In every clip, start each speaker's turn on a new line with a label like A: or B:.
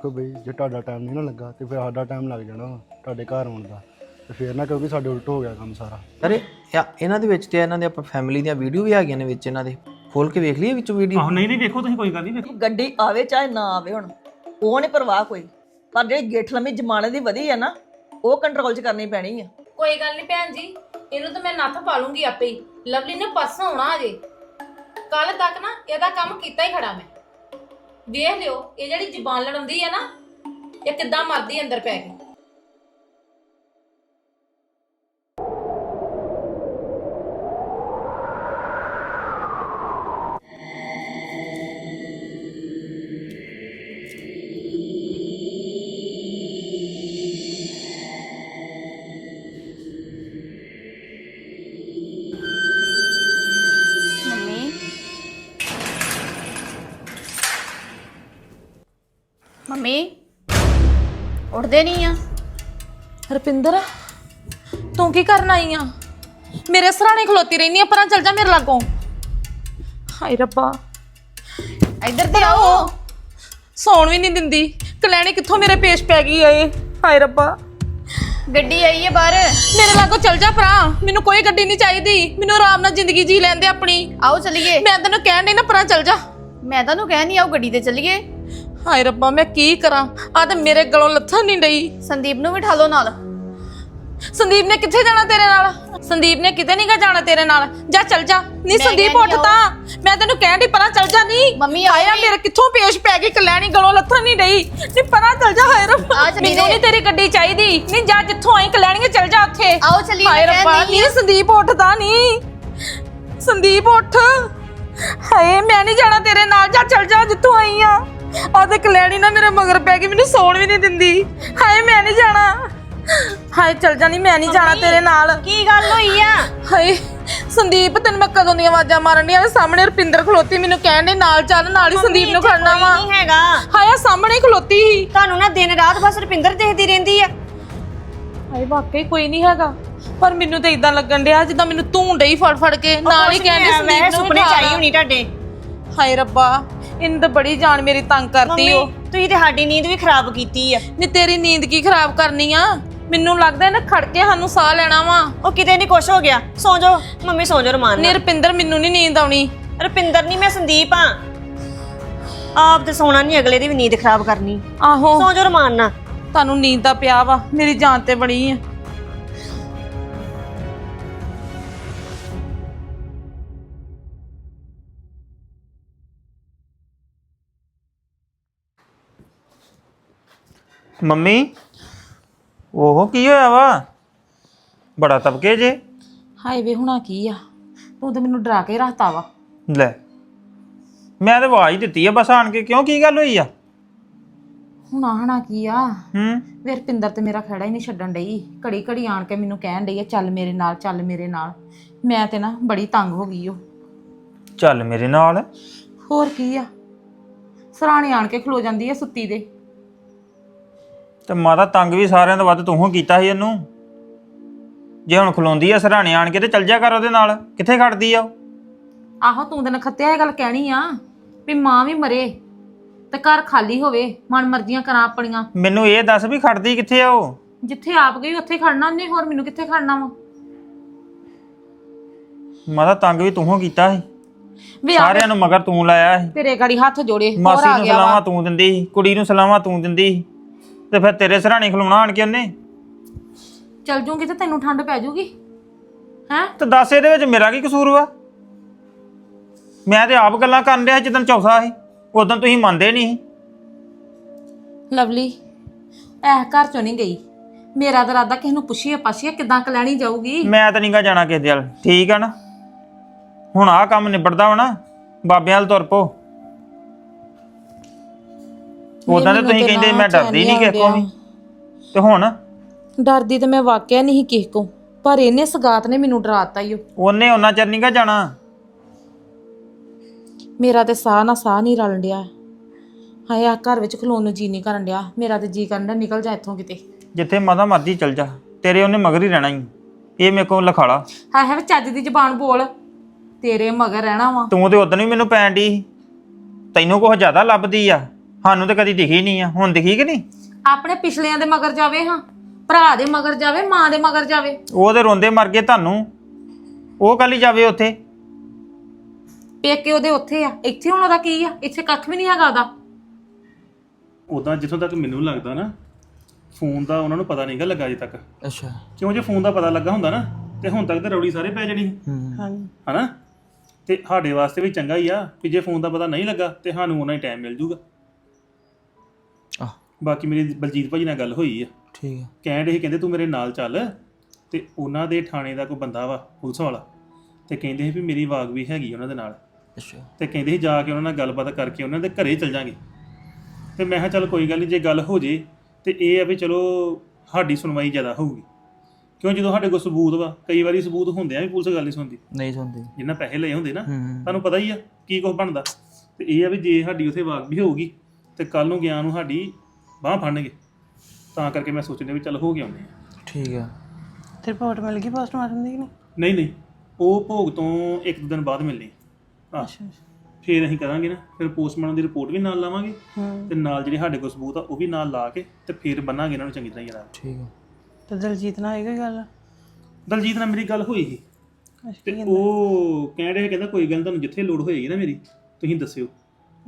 A: ਵੇਖੋ ਬਈ ਜੇ ਤੁਹਾਡਾ ਟਾਈਮ ਨਹੀਂ ਨਾ ਲੱਗਾ ਤੇ ਫਿਰ ਸਾਡਾ ਟਾਈਮ ਲੱਗ ਜਾਣਾ ਵਾ ਤੁਹਾਡੇ ਘਰ ਆਉਣ ਦਾ। ਤੇ ਫਿਰ ਨਾ ਕਿਉਂਕਿ ਸਾਡੇ ਉਲਟ ਹੋ ਗਿਆ ਕੰਮ ਸਾਰਾ।
B: ਅਰੇ ਯਾ ਇਹਨਾਂ ਦੇ ਵਿੱਚ ਤੇ ਇਹਨਾਂ ਦੇ ਆਪਾਂ ਫੈਮਿਲੀ ਦੀਆਂ ਵੀਡੀਓ ਵੀ ਆ ਗਈਆਂ ਨੇ ਵਿੱਚ ਇਹਨਾਂ ਦੇ। ਖੋਲ ਕੇ ਵੇਖ ਲਈਏ ਵਿੱਚੋਂ ਵੀਡੀਓ
C: ਆਹੋ ਨਹੀਂ ਨਹੀਂ ਵੇਖੋ ਤੁਸੀਂ ਕੋਈ ਗੱਲ ਨਹੀਂ ਵੇਖੋ।
D: ਗੱਡੀ ਆਵੇ ਚਾਹੇ ਨਾ ਆਵੇ ਹੁਣ ਉਹ ਨਹੀਂ ਪਰਵਾਹ ਕੋਈ। ਪਰ ਜਿਹੜੀ ਗਿੱਠ ਲੰਮੀ ਜਮਾਨੇ ਦੀ ਵਧੀ ਹੈ ਨਾ ਉਹ ਕੰਟਰੋਲ 'ਚ ਕਰਨੀ ਪੈਣੀ ਆ।
E: ਕੋਈ ਗੱਲ ਨਹੀਂ ਭੈਣ ਜੀ ਇਹਨੂੰ ਤਾਂ ਮੈਂ ਨੱਥ ਪਾ ਲੂੰਗੀ ਆਪੇ ਹੀ। ਲਵਲੀ ਨੇ ਪਰਸੋਂ ਆਉਣਾ ਅਜੇ। ਕੱਲ ਤੱਕ ਨਾ ਇਹਦਾ ਕੰਮ ਕੀਤਾ ਹੀ ਖੜਾ ਮੈਂ। ਵੇਖ ਲਿਓ ਇਹ ਜਿਹੜੀ ਜ਼ੁਬਾਨ ਲੜਾਉਂਦੀ ਹੈ ਨਾ ਇਹ ਕਿੱਦਾਂ ਮਰਦੀ ਅੰਦਰ ਪੈ ਕੇ।
F: ਰਪਿੰਦਰ ਤੂੰ ਕੀ ਕਰਨ ਆਈ ਆ? ਮੇਰੇ ਸਰਾਣੇ ਖਲੋਤੀ ਰਹਿਨੀ ਆ ਪਰਾਂ ਚੱਲ ਜਾ ਮੇਰੇ ਲਾਗੋਂ। ਹਾਏ ਰੱਬਾ।
G: ਇੱਧਰ ਤੇ ਆਓ।
F: ਸੌਣ ਵੀ ਨਹੀਂ ਦਿੰਦੀ। ਕਲੈਣੀ ਕਿੱਥੋਂ ਮੇਰੇ ਪੇਸ਼ ਪੈ ਗਈ ਏ? ਹਾਏ ਰੱਬਾ।
G: ਗੱਡੀ ਆਈ ਹੈ ਬਾਹਰ।
F: ਮੇਰੇ ਲਾਗੋਂ ਚੱਲ ਜਾ ਪਰਾਂ। ਮੈਨੂੰ ਕੋਈ ਗੱਡੀ ਨਹੀਂ ਚਾਹੀਦੀ। ਮੈਨੂੰ ਆਰਾਮ ਨਾਲ ਜ਼ਿੰਦਗੀ ਜੀ ਲੈਂਦੇ ਆਪਣੀ।
G: ਆਓ ਚਲੀਏ।
F: ਮੈਂ ਤੈਨੂੰ ਕਹਿਣ ਡਈ ਨਾ ਪਰਾਂ ਚੱਲ ਜਾ।
G: ਮੈਂ ਤੁਹਾਨੂੰ ਕਹਿ ਨਹੀਂ ਆਓ ਗੱਡੀ ਤੇ ਚਲੀਏ।
F: ਹਾਏ ਰੱਬਾ ਮੈਂ ਕੀ ਕਰਾਂ? ਆ ਤੇ ਮੇਰੇ ਗਲੋਂ ਲੱਥਣ ਨਹੀਂ ਡਈ।
G: ਸੰਦੀਪ ਨੂੰ ਬਿਠਾ ਲਓ ਨਾਲ।
F: ਸੰਦੀਪ ਨੇ ਕਿੱਥੇ ਜਾਣਾ ਤੇਰੇ ਨਾਲ? ਸੰਦੀਪ ਨੇ ਕਿਤੇ ਨਹੀਂ ਗਾ ਜਾਣਾ ਤੇਰੇ ਨਾਲ। ਜਾ ਚੱਲ ਜਾ। ਨਹੀਂ
G: ਮੈਂ
F: ਸੰਦੀਪ
G: ਕਹਿੰਦੀ
F: ਉੱਠ ਤਾਂ। ਮੈਂ ਤੈਨੂੰ ਕਹਿਣ ਦੀ ਪਰਾਂ ਚੱਲ ਜਾ। ਨਹੀਂ
G: ਮੰਮੀ
F: ਆਇਆ ਮੇਰੇ ਕਿੱਥੋਂ ਪੇਸ਼ ਪੈ ਗਈ ਕਲਿਆਣੀ ਗਲੋਂ ਲੱਥਣ ਨਹੀਂ ਡਈ। ਨਹੀਂ ਪਰਾਂ ਚੱਲ ਜਾ ਹਾਏ ਰੱਬਾ।
G: ਆ ਚੱਲੀਏ।
F: ਮੈਨੂੰ ਨਹੀਂ ਤੇਰੀ ਗੱਡੀ ਚਾਹੀਦੀ। ਨਹੀਂ ਜਾ ਜਿੱਥੋਂ ਆਈ ਕਲਿਆਣੀ ਚੱਲ ਜਾ ਉੱਥੇ।
G: ਆਓ ਚੱਲੀਏ,
F: ਹਾਏ
G: ਮੈਂ
F: ਰੱਬਾ
G: ਕਹਿੰਦੀ
F: ਨਹੀਂ ਸੰਦੀਪ ਉੱਠਦਾ ਨਹੀਂ ਸੰਦੀਪ ਉੱਠ। ਹਾਏ ਮੈਂ ਨਹੀਂ ਜਾਣਾ ਤੇਰੇ ਨਾਲ। ਜਾ ਚੱਲ ਜਾ ਜਿੱਥੋਂ ਆਈ ਆ। ਤੇ ਕਲਿਆਣੀ ਨਾ ਮੇਰੇ ਮਗਰ ਪੈ ਗਈ ਮੈਨੂੰ ਸੌਣ ਵੀ ਨਹੀਂ ਦਿੰਦੀ। ਹਾਏ ਮੈਂ ਨਹੀਂ ਜਾਣਾ। ਹਾਏ ਚੱਲ ਜਾ ਨਹੀਂ ਮੈਂ ਨਹੀਂ ਜਾਣਾ ਤੇਰੇ ਨਾਲ।
G: ਕੀ ਗੱਲ ਹੋਈ ਆ?
F: ਹਾਏ ਸੰਦੀਪ ਤੈਨੂੰ ਮੈਂ ਕਦੋਂ ਦੀਆਂ ਆਵਾਜ਼ਾਂ ਮਾਰਨ ਦੀਆਂ ਸਾਹਮਣੇ ਰੁਪਿੰਦਰ ਖਲੋਤੀ ਮੈਨੂੰ ਕਹਿਣ ਦੇ ਨਾਲ ਚੱਲ ਨਾਲ ਹੀ ਸੰਦੀਪ ਨੂੰ ਖੜਨਾ ਵਾ।
H: ਨਹੀਂ ਹੈਗਾ।
F: ਹਾਏ ਆਹ ਸਾਹਮਣੇ ਹੀ ਖਲੋਤੀ ਸੀ।
H: ਤੁਹਾਨੂੰ ਨਾ ਦਿਨ ਰਾਤ ਬਸ ਰੁਪਿੰਦਰ ਦੇਖਦੀ ਰਹਿੰਦੀ ਆ।
F: ਹਾਏ ਵਾਕਈ ਕੋਈ ਨਹੀਂ ਹੈਗਾ। ਪਰ ਮੈਨੂੰ ਤਾਂ ਇਦਾਂ ਲੱਗਣ ਡਿਆ ਜਿੱਦਾਂ ਮੈਨੂੰ ਧੂੰ ਡਈ ਫੜ ਫੜ ਕੇ ਨਾਲ ਹੀ ਕਹਿੰਦੇ ਸੰਦੀਪ ਨੂੰ
H: ਸੁਪਨੇ ਚਾਈ
F: ਲਾ।
H: ਹੋਣੀ ਤੁਹਾਡੇ।
F: ਹਾਏ ਰੱਬਾ ਇਹਨੂੰ ਤਾਂ ਬੜੀ ਜਾਨ ਮੇਰੀ ਤੰਗ ਕਰਦੀ
H: ਮੰਮੀ
F: ਓ।
H: ਤੁਸੀਂ ਤੇ ਸਾਡੀ ਨੀਂਦ ਵੀ ਖਰਾਬ ਕੀਤੀ ਆ।
F: ਨੀ ਤੇਰੀ ਨੀਂਦ ਕੀ ਖਰਾਬ ਕਰਨੀ ਆ? ਮੈਨੂੰ ਲੱਗਦਾ ਇਹਨੇ ਖੜ ਕੇ ਸਾਨੂੰ ਸਾਹ ਲੈਣਾ ਵਾ।
H: ਉਹ ਕਿਤੇ ਨਹੀਂ ਕੁਛ ਹੋ ਗਿਆ। ਸੌਂ ਜਾਓ। ਮੰਮੀ ਸੌਂ ਜਾਓ ਰਮਾਨ
F: ਨੀ
H: ਨਾਲ।
F: ਰੁਪਿੰਦਰ ਮੈਨੂੰ ਨਹੀਂ ਨੀਂਦ ਆਉਣੀ।
H: ਰੁਪਿੰਦਰ ਨਹੀਂ ਮੈਂ ਸੰਦੀਪ ਆ ਆਪ ਤੇ ਸੌਣਾ ਨਹੀਂ ਅਗਲੇ ਦੀ ਵੀ ਨੀਂਦ ਖਰਾਬ ਕਰਨੀ।
F: ਆਹੋ।
H: ਸੌਂ ਜਾਓ ਰਮਾਨ ਨਾਲ।
F: ਤੁਹਾਨੂੰ ਨੀਂਦ ਦਾ ਪਿਆ ਵਾ ਮੇਰੀ ਜਾਨ ਤੇ ਬਣੀ ਆ।
I: ਮੰਮੀ? ਉਹ ਕੀ ਹੋਇਆ ਵਾ? ਬੜਾ ਤਬਕੇ ਜੇ।
F: ਹਾਏ ਵੇ ਹੁਣਾ ਕੀ ਆ? ਤੂੰ ਤੇ ਮੈਨੂੰ ਡਰਾ ਕੇ ਰੱਖਤਾ ਵਾ।
I: ਲੈ ਮੈਂ ਤਾਂ ਆਵਾਜ਼ ਦਿੱਤੀ ਆ ਬਸ ਆਣ ਕੇ ਕਿਉਂ ਕੀ ਗੱਲ ਹੋਈ ਆ?
F: ਹੁਣਾ ਹਣਾ ਕੀ ਆ?
I: ਹੂੰ।
F: ਵੇ ਰਪਿੰਦਰ ਤੇ ਮੇਰਾ ਖੜਾ ਹੀ ਨਹੀਂ ਛੱਡਣ ਡਈ। ਘੜੀ ਘੜੀ ਆਣ ਕੇ ਮੈਨੂੰ ਕਹਿਣ ਡਈ ਆ ਚੱਲ ਮੇਰੇ ਨਾਲ ਚੱਲ ਮੇਰੇ ਨਾਲ। ਮੈਂ ਤੇ ਨਾ ਬੜੀ ਤੰਗ ਹੋ ਗਈ ਓ।
I: ਚੱਲ ਮੇਰੇ ਨਾਲ।
F: ਹੋਰ ਕੀ ਆ? ਸਰਾਣੇ ਆਣ ਕੇ ਖਲੋ ਜਾਂਦੀ ਆ ਸੁੱਤੀ ਦੇ।
I: ਤੇ ਮਾਤਾ ਤੰਗ ਵੀ ਸਾਰਿਆਂ ਤੋਂ ਵੱਧ ਤੂੰ ਕੀਤਾ ਸੀ ਇਹਨੂੰ। ਜੇ ਹੁਣ ਖਲੋਂਦੀ ਆ ਸਰਾਣੇ ਆਣ ਕੇ ਤੇ ਚੱਲ ਜਾ ਕਰ ਉਹਦੇ ਨਾਲ। ਕਿੱਥੇ ਖੜਦੀ ਆ ਉਹ?
F: ਆਹੋ ਤੂੰ ਤੇ ਨਖੱਤਿਆ ਇਹ ਗੱਲ ਕਹਿਣੀ ਆ ਵੀ ਮਾਂ ਵੀ ਮਰੇ ਤੇ ਘਰ ਖਾਲੀ ਹੋਵੇ ਮਨ ਮਰਜ਼ੀਆਂ ਕਰਾਂ ਆਪਣੀਆਂ।
I: ਮੈਨੂੰ ਇਹ ਦੱਸ ਵੀ ਖੜਦੀ ਕਿੱਥੇ ਆ ਉਹ?
F: ਜਿੱਥੇ ਆਪ ਗਈ ਉੱਥੇ ਖੜਨਾ ਉਹਨੇ ਹੋਰ ਮੈਨੂੰ ਕਿੱਥੇ ਖੜਨਾ ਵਾ?
I: ਮਾਤਾ ਤੰਗ ਵੀ ਤੂੰ ਕੀਤਾ ਸੀ।
F: ਵੇ ਆ
I: ਸਾਰਿਆਂ ਨੂੰ ਮਗਰ ਤੂੰ ਲਾਇਆ ਸੀ।
F: ਤੇਰੇ ਗਾੜੀ ਹੱਥ ਜੋੜੇ ਹੋਰ
I: ਮਾਸੀ
F: ਆ
I: ਨੂੰ
F: ਗਿਆ ਵਾ।
I: ਸਲਾਮਾਂ ਤੂੰ ਦਿੰਦੀ ਸੀ ਕੁੜੀ ਨੂੰ ਸਲਾਮਾਂ ਤੂੰ ਦਿੰਦੀ ਸੀ। ਤੇ ਫਿਰ ਤੇਰੇ ਸਰਾਣੇ ਖਲੋਣਾ ਆਣ ਕੇ ਉਹਨੇ?
F: ਚੱਲ ਜੂਗੀ ਤੇ ਤੈਨੂੰ ਠੰਡ ਪੈ ਜੂਗੀ। ਹੈਂ?
I: ਤੇ ਦੱਸ ਇਹਦੇ ਵਿੱਚ ਮੇਰਾ ਕੀ ਕਸੂਰ ਵਾ? ਮੈਂ ਤੇ ਆਪ ਗੱਲਾਂ ਕਰਨ ਰਿਹਾ ਜਦੋਂ ਚੌਥਾ ਸੀ ਉਦੋਂ ਤੁਸੀਂ ਮੰਨਦੇ ਨਹੀਂ ਸੀ।
F: ਲਵਲੀ ਐ ਘਰ ਚੋਂ ਨਹੀਂ ਗਈ। ਮੇਰਾ ਤਾਂ ਇਰਾਦਾ ਕਿਸੇ ਨੂੰ ਪੁੱਛੀਏ ਪਾਛੀਏ ਕਿਦਾਂ ਕਲੈਣੀ ਜਾਊਗੀ।
I: ਮੈਂ ਤਾਂ ਨਹੀਂਗਾ ਜਾਣਾ ਕਿਸੇ ਦੇ ਵੱਲ। ਠੀਕ ਆ ਨਾ? ਹੁਣ ਆਹ ਕੰਮ ਨਿਬੜਦਾ ਨਾ ਬਾਬਿਆਂ ਵੱਲ ਤੁਰ ਪੋ ਉਦੋਂ ਤੇ ਤੁਸੀਂ ਕਹਿੰਦੇ ਮੈਂ ਡਰਦੀ ਨਹੀਂ ਕਿਸੇ ਕੋਲ ਵੀ। ਤੇ ਹੁਣ?
F: ਡਰਦੀ ਤੇ ਮੈਂ ਵਾਕਿਆ ਨਹੀਂ ਕਿਸੇ ਕੋ ਪਰ ਇਹਨੇ ਸਗਾਤ ਨੇ ਮੈਨੂੰ ਡਰਾਤਾ ਈ ਓ।
I: ਉਹਨੇ ਉਹਨਾਂ ਚਿਰ ਨਹੀਂਗਾ ਜਾਣਾ?
F: ਮੇਰਾ ਤੇ ਸਾਹ ਨਾ ਸਾਹ ਨਹੀਂ ਰਲਣ ਡਿਆ। ਹਾਏ ਆ ਘਰ ਵਿੱਚ ਖਲੋਣ ਨੂੰ ਜੀ ਨਹੀਂ ਕਰਨ ਡਿਆ। ਮੇਰਾ ਤੇ ਜੀ ਕਰਨ ਡਿਆ ਨਿਕਲ ਜਾ ਇੱਥੋਂ ਕਿਤੇ।
I: ਜਿੱਥੇ ਮਾਤਾ ਮਰਜ਼ੀ ਚਲ ਜਾ। ਤੇਰੇ ਉਹਨੇ ਮਗਰ ਹੀ ਰਹਿਣਾ ਹੀ ਇਹ ਮੇਰੇ ਕੋਲ ਲਖਾਲਾ।
F: ਹਾਏ ਹਾਏ ਚੱਜ ਦੀ ਜ਼ਬਾਨ ਬੋਲ। ਤੇਰੇ ਮਗਰ ਰਹਿਣਾ ਵਾ।
I: ਤੂੰ ਤੇ ਉਦੋਂ ਵੀ ਮੈਨੂੰ ਪੈਣ ਦੀ ਤੈਨੂੰ ਕੁਝ ਜ਼ਿਆਦਾ ਲੱਭਦੀ ਆ। ਸਾਨੂੰ ਤੇ ਕਦੀ ਦਿਖੀ ਨਹੀਂ ਆ ਹੁਣ ਦਿਖੀ ਕਿ ਨਹੀਂ?
F: ਆਪਣੇ ਪਿਛਲਿਆਂ ਦੇ ਮਗਰ ਜਾਵੇ ਹਾਂ ਭਰਾ ਦੇ ਮਗਰ ਜਾਵੇ ਮਾਂ ਦੇ ਮਗਰ ਜਾਵੇ।
I: ਉਹ ਤੇ ਰੋਂਦੇ ਮਰ ਗਏ ਤੁਹਾਨੂੰ। ਉਹ ਕੱਲ ਹੀ ਜਾਵੇ ਉੱਥੇ।
F: ਪੇਕੇ ਉਹਦੇ ਉੱਥੇ ਆ ਇੱਥੇ ਹੁਣ ਉਹਦਾ ਕੀ ਆ? ਇੱਥੇ ਕੱਖ ਵੀ ਨਹੀਂ ਹੈਗਾ ਉਹਦਾ।
B: ਉਦਾਂ ਜਿੱਥੋਂ ਤੱਕ ਮੈਨੂੰ ਲੱਗਦਾ ਨਾ ਫੋਨ ਦਾ ਉਹਨਾਂ ਨੂੰ ਪਤਾ ਨਹੀਂਗਾ ਲੱਗਾ ਅਜੇ ਤੱਕ।
C: ਅੱਛਾ।
B: ਕਿਉਂ ਜੇ ਫੋਨ ਦਾ ਪਤਾ ਲੱਗਾ ਹੁੰਦਾ ਨਾ ਤੇ ਹੁਣ ਤੱਕ ਤਾਂ ਰੌਲੀ ਸਾਰੇ ਪੈ ਜਣੀ
C: ਹੂੰ।
B: ਹਨਾ? ਤੇ ਸਾਡੇ ਵਾਸਤੇ ਵੀ ਚੰਗਾ ਹੀ ਆ ਕਿ ਜੇ ਫੋਨ ਦਾ ਪਤਾ ਨਹੀਂ ਲੱਗਾ ਤੇ ਸਾਨੂੰ ਉਹਨਾਂ ਹੀ ਟਾਈਮ ਮਿਲ ਜੂਗਾ। ਬਾਕੀ ਮੇਰੀ ਬਲਜੀਤ ਭਾਜੀ ਨਾਲ ਗੱਲ ਹੋਈ ਆ।
C: ਠੀਕ ਹੈ
B: ਕਹਿਣ ਰਹੇ ਕਹਿੰਦੇ ਤੂੰ ਮੇਰੇ ਨਾਲ ਚੱਲ ਤੇ ਉਹਨਾਂ ਦੇ ਥਾਣੇ ਦਾ ਕੋਈ ਬੰਦਾ ਵਾ ਪੁਲਿਸ ਵਾਲਾ। ਤੇ ਕਹਿੰਦੇ ਸੀ ਵੀ ਮੇਰੀ ਵਾਗ ਵੀ ਹੈਗੀ ਉਹਨਾਂ ਦੇ ਨਾਲ।
C: ਅੱਛਾ।
B: ਤੇ ਕਹਿੰਦੇ ਸੀ ਜਾ ਕੇ ਉਹਨਾਂ ਨਾਲ ਗੱਲਬਾਤ ਕਰਕੇ ਉਹਨਾਂ ਦੇ ਘਰੇ ਚੱਲ ਜਾਾਂਗੇ। ਤੇ ਮੈਂ ਕਿਹਾ ਚੱਲ ਕੋਈ ਗੱਲ ਨਹੀਂ ਜੇ ਗੱਲ ਹੋ ਜੇ ਤੇ ਇਹ ਆ ਵੀ ਚਲੋ ਸਾਡੀ ਸੁਣਵਾਈ ਜ਼ਿਆਦਾ ਹੋਊਗੀ। ਕਿਉਂ ਜਦੋਂ ਸਾਡੇ ਕੋਲ ਸਬੂਤ ਵਾ ਕਈ ਵਾਰੀ ਸਬੂਤ ਹੁੰਦੇ ਆ ਵੀ ਪੁਲਿਸ ਗੱਲ ਨਹੀਂ ਸੁਣਦੀ।
C: ਨਹੀਂ ਸੁਣਦੇ।
B: ਜਿੰਨਾ ਪੈਸੇ ਲਏ ਹੁੰਦੇ ਨਾ
C: ਹੂੰ।
B: ਤੁਹਾਨੂੰ ਪਤਾ ਹੀ ਆ ਕੀ ਕੁਝ ਬਣਦਾ। ਤੇ ਇਹ ਆ ਵੀ ਜੇ ਸਾਡੀ ਉਥੇ ਵਾਕ ਵੀ ਹੋਊਗੀ ਤੇ ਕੱਲ ਨੂੰ ਗਿਆ ਨੂੰ ਸਾਡੀ ਬਾਹ ਫੜਨਗੇ। ਤਾਂ ਕਰਕੇ ਮੈਂ ਸੋਚਦੇ ਵੀ ਚੱਲ ਹੋ ਗਿਆ ਆਉਂਦੇ ਆ
C: ਠੀਕ ਹੈ
J: ਤੇ ਰਿਪੋਰਟ ਮਿਲ ਗਈ ਪੋਸਟਮਾਰਟਮ ਦੀ ਕਿ ਨਹੀਂ?
B: ਨਹੀਂ ਨਹੀਂ। ਉਹ ਭੋਗ ਤੋਂ ਇੱਕ ਦੋ ਦਿਨ ਬਾਅਦ ਮਿਲਣੀ। ਆ ਫਿਰ ਅਸੀਂ ਕਰਾਂਗੇ ਨਾ। ਫਿਰ ਪੋਸਟਮਾਰਟਮ ਦੀ ਰਿਪੋਰਟ ਵੀ ਨਾਲ ਲਾਵਾਂਗੇ।
J: ਹੂੰ।
B: ਤੇ ਨਾਲ ਜਿਹੜੇ ਸਾਡੇ ਕੋਲ ਸਬੂਤ ਆ ਉਹ ਵੀ ਨਾਲ ਲਾ ਕੇ ਤੇ ਫਿਰ ਬੰਨਾਂਗੇ ਇਹਨਾਂ ਨੂੰ ਚੰਗੀ ਤਰ੍ਹਾਂ ਯਾਰ।
C: ਠੀਕ ਹੈ
J: ਤੇ ਦਲਜੀਤ ਨਾਲ ਹੋਏਗਾ ਗੱਲ?
B: ਦਲਜੀਤ ਨਾਲ ਮੇਰੀ ਗੱਲ ਹੋਈ ਸੀ।
J: ਅੱਛਾ
B: ਤੇ ਉਹ ਕਹਿ ਰਿਹਾ ਕਹਿੰਦਾ ਕੋਈ ਗੱਲ ਨੀ, ਤੁਹਾਨੂੰ ਜਿੱਥੇ ਲੋੜ ਹੋਏਗੀ ਨਾ ਮੇਰੀ ਤੁਸੀਂ ਦੱਸਿਓ।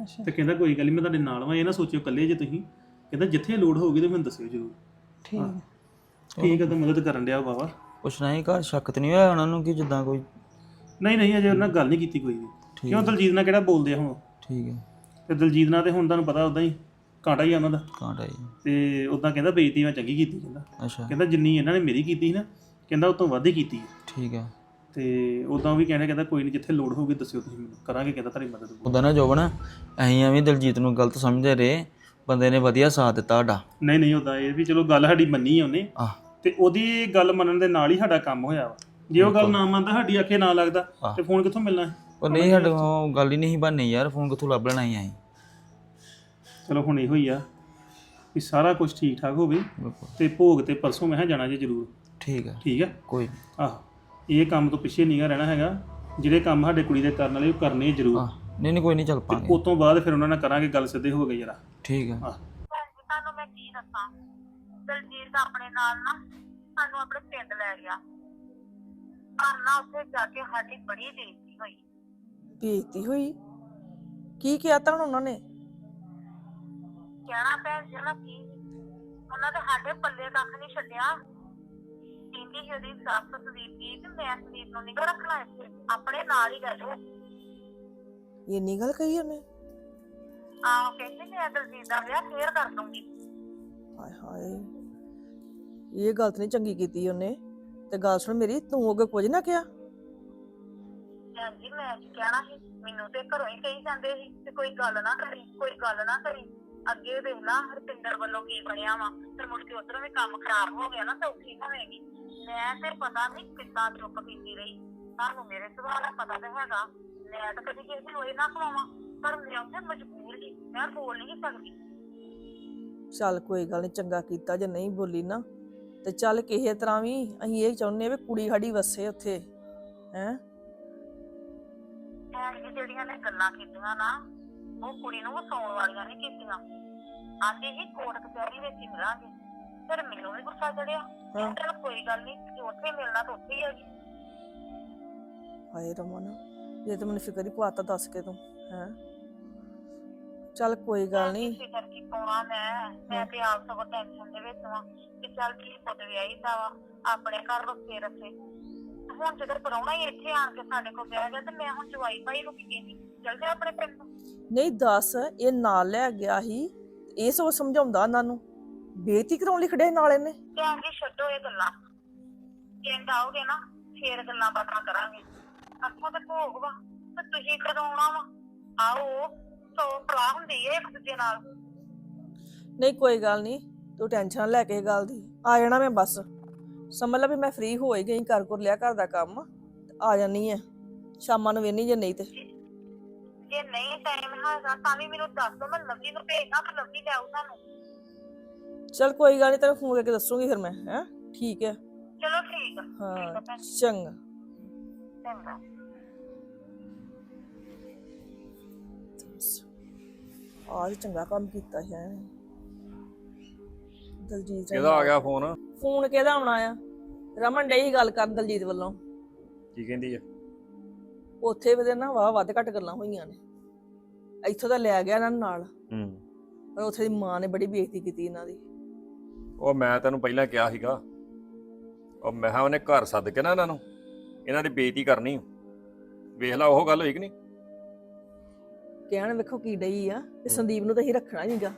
J: ਅੱਛਾ।
B: ਤੇ ਕਹਿੰਦਾ ਕੋਈ ਗੱਲ ਨਹੀਂ ਮੈਂ ਤੁਹਾਡੇ ਨਾਲ ਵਾਂ ਇਹ ਨਾ ਸੋਚਿਓ ਇਕੱਲੇ ਜੇ ਤੁਸੀਂ। ਕਹਿੰਦਾ ਜਿੱਥੇ ਲੋੜ ਹੋਊਗੀ ਤੇ ਮੈਨੂੰ ਦੱਸਿਓ ਜ਼ਰੂਰ।
J: ਠੀਕ ਹੈ।
B: ਠੀਕ ਹੈ ਤਾਂ ਮਦਦ ਕਰਨ ਡਿਆ ਬਾਬਾ
C: ਪੁੱਛਣਾ ਹੀ ਘਰ ਸ਼ੱਕ ਤੇ ਨਹੀਂ ਹੋਇਆ ਉਹਨਾਂ ਨੂੰ ਕਿ ਜਿੱਦਾਂ ਕੋਈ
B: ਨਹੀਂ ਨਹੀਂ ਅਜੇ ਉਹਨਾਂ ਨਾਲ ਗੱਲ ਨਹੀਂ ਕੀਤੀ ਕੋਈ ਵੀ। ਕਿਉਂ ਦਲਜੀਤ ਨਾਲ ਕਿਹੜਾ ਬੋਲਦੇ ਆ ਹੁਣ?
C: ਠੀਕ ਹੈ।
B: ਤੇ ਦਲਜੀਤ ਨਾਲ ਤੇ ਹੁਣ ਤੁਹਾਨੂੰ ਪਤਾ ਉਦਾਂ ਹੀ ਕਾਂਟਾ ਹੀ ਆ ਉਹਨਾਂ ਦਾ।
C: ਕਾਂਟਾ ਜੀ
B: ਤੇ ਉਦਾਂ ਕਹਿੰਦਾ ਬੇਇੱਜ਼ਤੀ ਮੈਂ ਚੰਗੀ ਕੀਤੀ ਕਹਿੰਦਾ।
C: ਅੱਛਾ।
B: ਕਹਿੰਦਾ ਜਿੰਨੀ ਇਹਨਾਂ ਨੇ ਮੇਰੀ ਕੀਤੀ ਸੀ ਨਾ ਕਹਿੰਦਾ ਉਹ ਤੋਂ ਵੱਧ ਹੀ ਕੀਤੀ ਹੈ।
C: ਠੀਕ ਹੈ।
B: ਤੇ ਉਦਾਂ ਵੀ ਕਹਿੰਦਾ ਕਹਿੰਦਾ ਕੋਈ ਨਹੀਂ ਜਿੱਥੇ ਲੋੜ ਹੋਊਗੀ ਦੱਸਿਓ ਤੁਸੀਂ ਮੈਨੂੰ। ਕਰਾਂਗੇ ਕਹਿੰਦਾ ਤੁਹਾਡੀ ਮਦਦ।
C: ਉਹਦਾ ਨਾ ਜੋਬਨ ਅਸੀਂ ਐਵੇਂ ਦਲਜੀਤ ਨੂੰ ਗਲਤ ਸਮਝਦੇ ਰਹੇ। ਬੰਦੇ ਨੇ ਵਧੀਆ ਸਾਥ ਦਿੱਤਾ ਸਾਡਾ।
B: ਨਹੀਂ ਨਹੀਂ ਉਦਾਂ ਇਹ ਵੀ ਚਲੋ ਗੱਲ ਸਾਡੀ ਮੰਨੀ ਆ ਉਹਨੇ।
C: ਆਹ
B: ਤੇ ਉਹਦੀ ਗੱਲ ਮੰਨਣ ਦੇ ਨਾਲ ਹੀ ਸਾਡਾ ਕੰਮ ਹੋਇਆ ਵਾ। ਜੇ ਉਹ ਗੱਲ ਨਾ ਮੰਨਦਾ ਸਾਡੀ ਅੱਖੇ ਨਾ ਲੱਗਦਾ। ਤੇ ਫੋਨ ਕਿੱਥੋਂ ਮਿਲਣਾ ਸੀ?
C: ਉਹ ਨਹੀਂ ਸਾਡੇ ਕੋਲ ਗੱਲ ਹੀ ਨਹੀਂ ਬਣਨੀ ਯਾਰ ਫੋਨ ਕਿੱਥੋਂ ਲੱਭ ਲੈਣਾ ਸੀ ਅਸੀਂ।
B: ਚਲੋ ਹੁਣ ਇਹੋ ਹੀ ਆ ਵੀ ਸਾਰਾ ਕੁਝ ਠੀਕ ਠਾਕ ਹੋਵੇ
C: ਬਿਲਕੁਲ।
B: ਤੇ ਭੋਗ ਤੇ ਪਰਸੋਂ ਮੈਂ ਕਿਹਾ ਜਾਣਾ ਜੇ ਜ਼ਰੂਰ।
C: ਠੀਕ ਹੈ
B: ਠੀਕ ਆ?
C: ਕੋਈ
B: ਆਹ। ਇਹ ਕੰਮ ਤੋਂ ਪਿੱਛੇ ਨਹੀਂਗਾ ਰਹਿਣਾ ਹੈਗਾ। ਜਿਹੜੇ ਕੰਮ ਸਾਡੇ ਕੁੜੀ ਦੇ ਕਰਨ ਵਾਲੇ ਉਹ ਕਰਨੇ ਜ਼ਰੂਰ।
C: ਆਹ ਨਹੀਂ ਨਹੀਂ ਕੋਈ ਨਹੀਂ ਚੱਲ ਪਾਂਗੇ।
B: ਉਸ ਤੋਂ ਬਾਅਦ ਫਿਰ ਉਹਨਾਂ ਨਾਲ ਕਰਾਂਗੇ ਗੱਲ ਸਿੱਧੇ ਹੋ ਗਈ ਜਰਾ।
C: ਠੀਕ ਹੈ।
B: ਆਹ
K: ਤੁਹਾਨੂੰ ਮੈਂ ਕੀ ਦੱਸਾਂ? ਦਲਜੀਤ ਆਪਣੇ ਨਾਲ ਨਾ ਸਾਨੂੰ ਆਪਣੇ ਪਿੰਡ ਲੈ ਗਿਆ। ਪਰ ਨਾ ਉੱਥੇ ਜਾ ਕੇ ਸਾਡੀ ਬੜੀ ਬੇਇੱਜ਼ਤੀ ਹੋਈ।
D: ਬੇਇੱਜ਼ਤੀ ਹੋਈ? ਕੀ ਕਿਹਾ ਤਾਂ ਉਹਨਾਂ ਨੇ?
K: ਕਹਿਣਾ ਭੈਣ ਜੀ ਨਾ ਕੀ ਉਹਨਾਂ ਦੇ ਸਾਡੇ ਪੱਲੇ ਕੱਖ ਨਹੀਂ ਛੱਡਿਆ। ਕਹਿੰਦੀ ਉਹਦੀ ਸੱਸ ਸੰਦੀਪ ਦੀ ਤੇ ਮੈਂ ਸੰਦੀਪ ਨੂੰ ਨਹੀਂ ਰੱਖਣਾ ਇੱਥੇ ਆਪਣੇ ਨਾਲ ਹੀ ਰਹਿ
D: ਇੰਨੀ ਗੱਲ ਕਹੀ ਉਹਨੇ
K: ਆਹੋ ਕਹਿੰਦੀ ਮੈਂ ਦਲਜੀਤ ਦਾ ਵਿਆਹ ਫੇਰ ਕਰ ਦੂੰਗੀ
D: ਹਾਏ ਹਾਏ ਇਹ ਗਲਤ ਨਹੀਂ ਚੰਗੀ ਕੀਤੀ ਉਹਨੇ ਤੇ ਗੱਲ ਸੁਣ ਮੇਰੀ ਤੂੰ ਅੱਗੇ ਕੁਝ ਨਾ ਕਿਹਾ
K: ਭੈਣ ਜੀ ਮੈਂ ਕੀ ਕਹਿਣਾ ਸੀ ਮੈਨੂੰ ਤੇ ਘਰੋਂ ਹੀ ਕਹੀ ਜਾਂਦੇ ਸੀ ਕਿ ਕੋਈ ਗੱਲ ਨਾ ਕਰੀ ਕੋਈ ਗੱਲ ਨਾ ਕਰੀ ਅੱਗੇ ਦੇਖ ਲਾ ਹਰਪਿੰਦਰ ਵੱਲੋਂ ਕੀ ਬਣਿਆ ਵਾ ਤੇ ਮੁੜ ਕੇ ਉਧਰੋਂ ਵੀ ਕੰਮ ਖਰਾਬ ਹੋ ਗਿਆ ਨਾ ਤਾਂ ਔਖੀ ਹੋਵੇਗੀ ਮੈਂ ਤੇ ਪਤਾ ਨਹੀਂ ਕਿੱਦਾਂ ਚੁੱਪ ਕੀਤੀ ਰਹੀ ਤੁਹਾਨੂੰ ਮੇਰੇ ਸੁਭਾਅ ਦਾ ਪਤਾ ਤਾਂ ਹੈਗਾ। ਮੈਂ ਤਾਂ ਕਦੀ ਕਿਸੇ ਨੂੰ ਹੋਏ ਨਾ ਖਵਾਵਾਂ ਪਰ ਮੈਂ ਉੱਥੇ ਮਜਬੂਰ ਸੀ ਮੈਂ ਬੋਲ ਨਹੀਂ ਸਕਦੀ।
D: ਚੱਲ ਕੋਈ ਗੱਲ ਨਹੀਂ ਚੰਗਾ ਕੀਤਾ ਜੇ ਨਹੀਂ ਬੋਲੀ ਨਾ ਤੇ ਚੱਲ ਕਿਸੇ ਤਰ੍ਹਾਂ ਵੀ ਅਸੀਂ ਇਹ ਚਾਹੁੰਦੇ ਆ ਵੀ ਕੁੜੀ ਸਾਡੀ ਵਸੇ ਉੱਥੇ ਹੈ?
K: ਭੈਣ ਜੀ ਜਿਹੜੀਆਂ ਨੇ ਗੱਲਾਂ ਕੀਤੀਆਂ ਨਾ ਉਹ ਕੁੜੀ ਨੂੰ ਵਸਾਉਣ ਵਾਲੀਆਂ ਨਹੀਂ ਕੀਤੀਆਂ। ਆਂਦੇ ਹੀ ਕੋਰਟ ਕਚਹਿਰੀ ਵਿੱਚ ਹੀ ਮਿਲਾਂਗੇ ਫਿਰ ਮੈਨੂੰ ਵੀ ਗੁੱਸਾ ਚੜਿਆ।
D: ਹਾਂ।
K: ਚਲ ਕੋਈ ਗੱਲ ਨਹੀਂ ਜੇ ਉੱਥੇ ਮਿਲਣਾ ਤਾਂ ਉੱਥੇ ਹੀ ਹੈਗੀ
D: ਹਾਏ ਰਮਨ। ਜੇ ਤੇ ਮੈਨੂੰ ਫਿਕਰ ਹੀ ਪਾਤਾ ਦੱਸ ਕੇ ਤੂੰ ਹੈ। ਚੱਲ ਕੋਈ ਗੱਲ ਨਹੀਂ।
K: ਫਿਕਰ ਕੀ ਪਾਉਣਾ ਮੈਂ। ਮੈਂ ਤੇ ਆਪ ਸਭ ਟੈਨਸ਼ਨ ਦੇ ਵਿੱਚ ਹਾਂ ਕਿ ਚੱਲ ਕੀ ਪੁੱਤ ਵਿਆਹੀ ਦਾ ਵਾ ਆਪਣੇ ਘਰ ਰੁੱਸੇ ਰਸੇ ਹੁਣ ਜਦੋਂ ਪਰੌਣਾ ਹੀ ਇੱਥੇ ਆਣ ਕੇ ਸਾਡੇ ਕੋਲ ਬਹਿ ਗਿਆ ਤੇ ਮੈਂ ਹੁਣ ਜਵਾਈ ਭਾਈ ਨੂੰ ਕੀ ਕਹਿੰਦੀ ਚੱਲ ਜਾ ਆਪਣੇ ਪਿੰਡ
D: ਨਹੀਂ ਦੱਸ ਇਹ ਨਾਲ ਲੈ ਗਿਆ ਸੀ ਇਹ ਸੋ ਸਮਝਾਉਂਦਾ ਉਹਨਾਂ ਨੂੰ। ਬੇਇੱਜ਼ਤੀ ਕਰਾਉਣ ਲਈ ਖੜੇ ਨਾਲ ਇਹਨੇ।
K: ਜੀ ਛੱਡੋ ਇਹ ਗੱਲਾਂ। ਪਿੰਡ ਆਓਗੇ ਨਾ ਫੇਰ ਗੱਲਾਂ ਬਾਤਾਂ ਕਰਾਂਗੇ। ਅੱਖੋਂ ਤੇ ਭੋਗ ਵਾ ਤੇ ਤੁਸੀਂ ਕਦੋਂ ਆਉਣਾ ਵਾ? ਆਓ ਸੋ ਪਲਾ ਹੁੰਦੀ ਹੈ ਇੱਕ ਦੂਜੇ ਨਾਲ।
D: ਨਹੀਂ ਕੋਈ ਗੱਲ ਨਹੀਂ ਤੂੰ ਟੈਨਸ਼ਨ ਲੈ ਕੇ ਗੱਲ ਦੀ। ਆ ਜਾਣਾ ਮੈਂ ਬਸ। ਸਮਝ ਲੈ ਵੀ ਮੈਂ ਫ੍ਰੀ ਹੋ ਹੀ ਗਈ ਕਰ ਕਰ ਲਿਆ ਘਰ ਦਾ ਕੰਮ। ਆ ਜਾਨੀ ਆ। ਸ਼ਾਮਾਂ ਨੂੰ ਵੇਨੀ ਜੇ ਨਹੀਂ ਤੇ?
K: ਜੇ ਨਹੀਂ ਟਾਈਮ ਹੈਗਾ ਤਾਂ ਵੀ ਮੈਨੂੰ ਦੱਸ ਦੋ ਮੈਂ ਲਵਲੀ ਨੂੰ ਭੇਜਦਾ ਤੇ ਲਵਲੀ ਲੈ ਆਊ ਤੁਹਾਨੂੰ।
D: ਚਲ ਕੋਈ ਗੱਲ ਨਹੀਂ ਤੈਨੂੰ ਫੋਨ ਕਰਕੇ ਦੱਸੂਗੀ ਫਿਰ ਮੈਂ ਹੈ? ਠੀਕ ਹੈ
K: ਚਲੋ ਠੀਕ ਆ। ਠੀਕ ਆ
D: ਹਾਂ
K: ਭੈਣ। ਜੀ,
D: ਚੰਗਾ।
K: ਚੰਗਾ।
D: ਆਜ ਚੰਗਾ ਕੰਮ ਕੀਤਾ ਹੈ ਦਲਜੀਤ
L: ਕਿਹਦਾ ਆ ਗਿਆ ਫੋਨ?
D: ਫੋਨ ਕਿਹਦਾ ਆਉਣਾ ਆ? ਰਮਨ ਡਈ ਗੱਲ ਕਰਨ ਦਲਜੀਤ ਵੱਲੋਂ।
L: ਕੀ ਕਹਿੰਦੀ ਆ?
D: ਉੱਥੇ ਵੀ ਤੇ ਨਾ ਵਾਹ ਵੱਧ ਘੱਟ ਗੱਲਾਂ ਹੋਈਆਂ ਨੇ। ਇੱਥੋਂ ਤਾਂ ਲੈ ਗਿਆ ਇਹਨਾਂ ਨੂੰ ਨਾਲ।
L: ਹੂੰ।
D: ਪਰ ਉੱਥੇ ਦੀ ਮਾਂ ਨੇ ਬੜੀ ਬੇਇੱਜ਼ਤੀ ਕੀਤੀ ਇਹਨਾਂ ਦੀ।
L: ਉਹ ਮੈਂ ਤੈਨੂੰ ਪਹਿਲਾਂ ਕਿਹਾ ਸੀਗਾ। ਉਹ ਮੈਂ ਕਿਹਾ ਉਹਨੇ ਘਰ ਸੱਦ ਕੇ ਨਾ ਇਹਨਾਂ ਨੂੰ। ਇਹਨਾਂ ਦੀ ਬੇਇੱਜ਼ਤੀ ਕਰਨੀ। ਵੇਖ ਲਾ ਉਹ ਗੱਲ ਹੋਈ ਕਿ ਨਹੀਂ?
D: ਕਹਿਣ ਵੇਖੋ ਕੀ ਡਈ ਆ। ਤੇ ਸੰਦੀਪ ਨੂੰ ਤਾਂ ਅਸੀਂ ਰੱਖਣਾ ਨਹੀਂਗਾ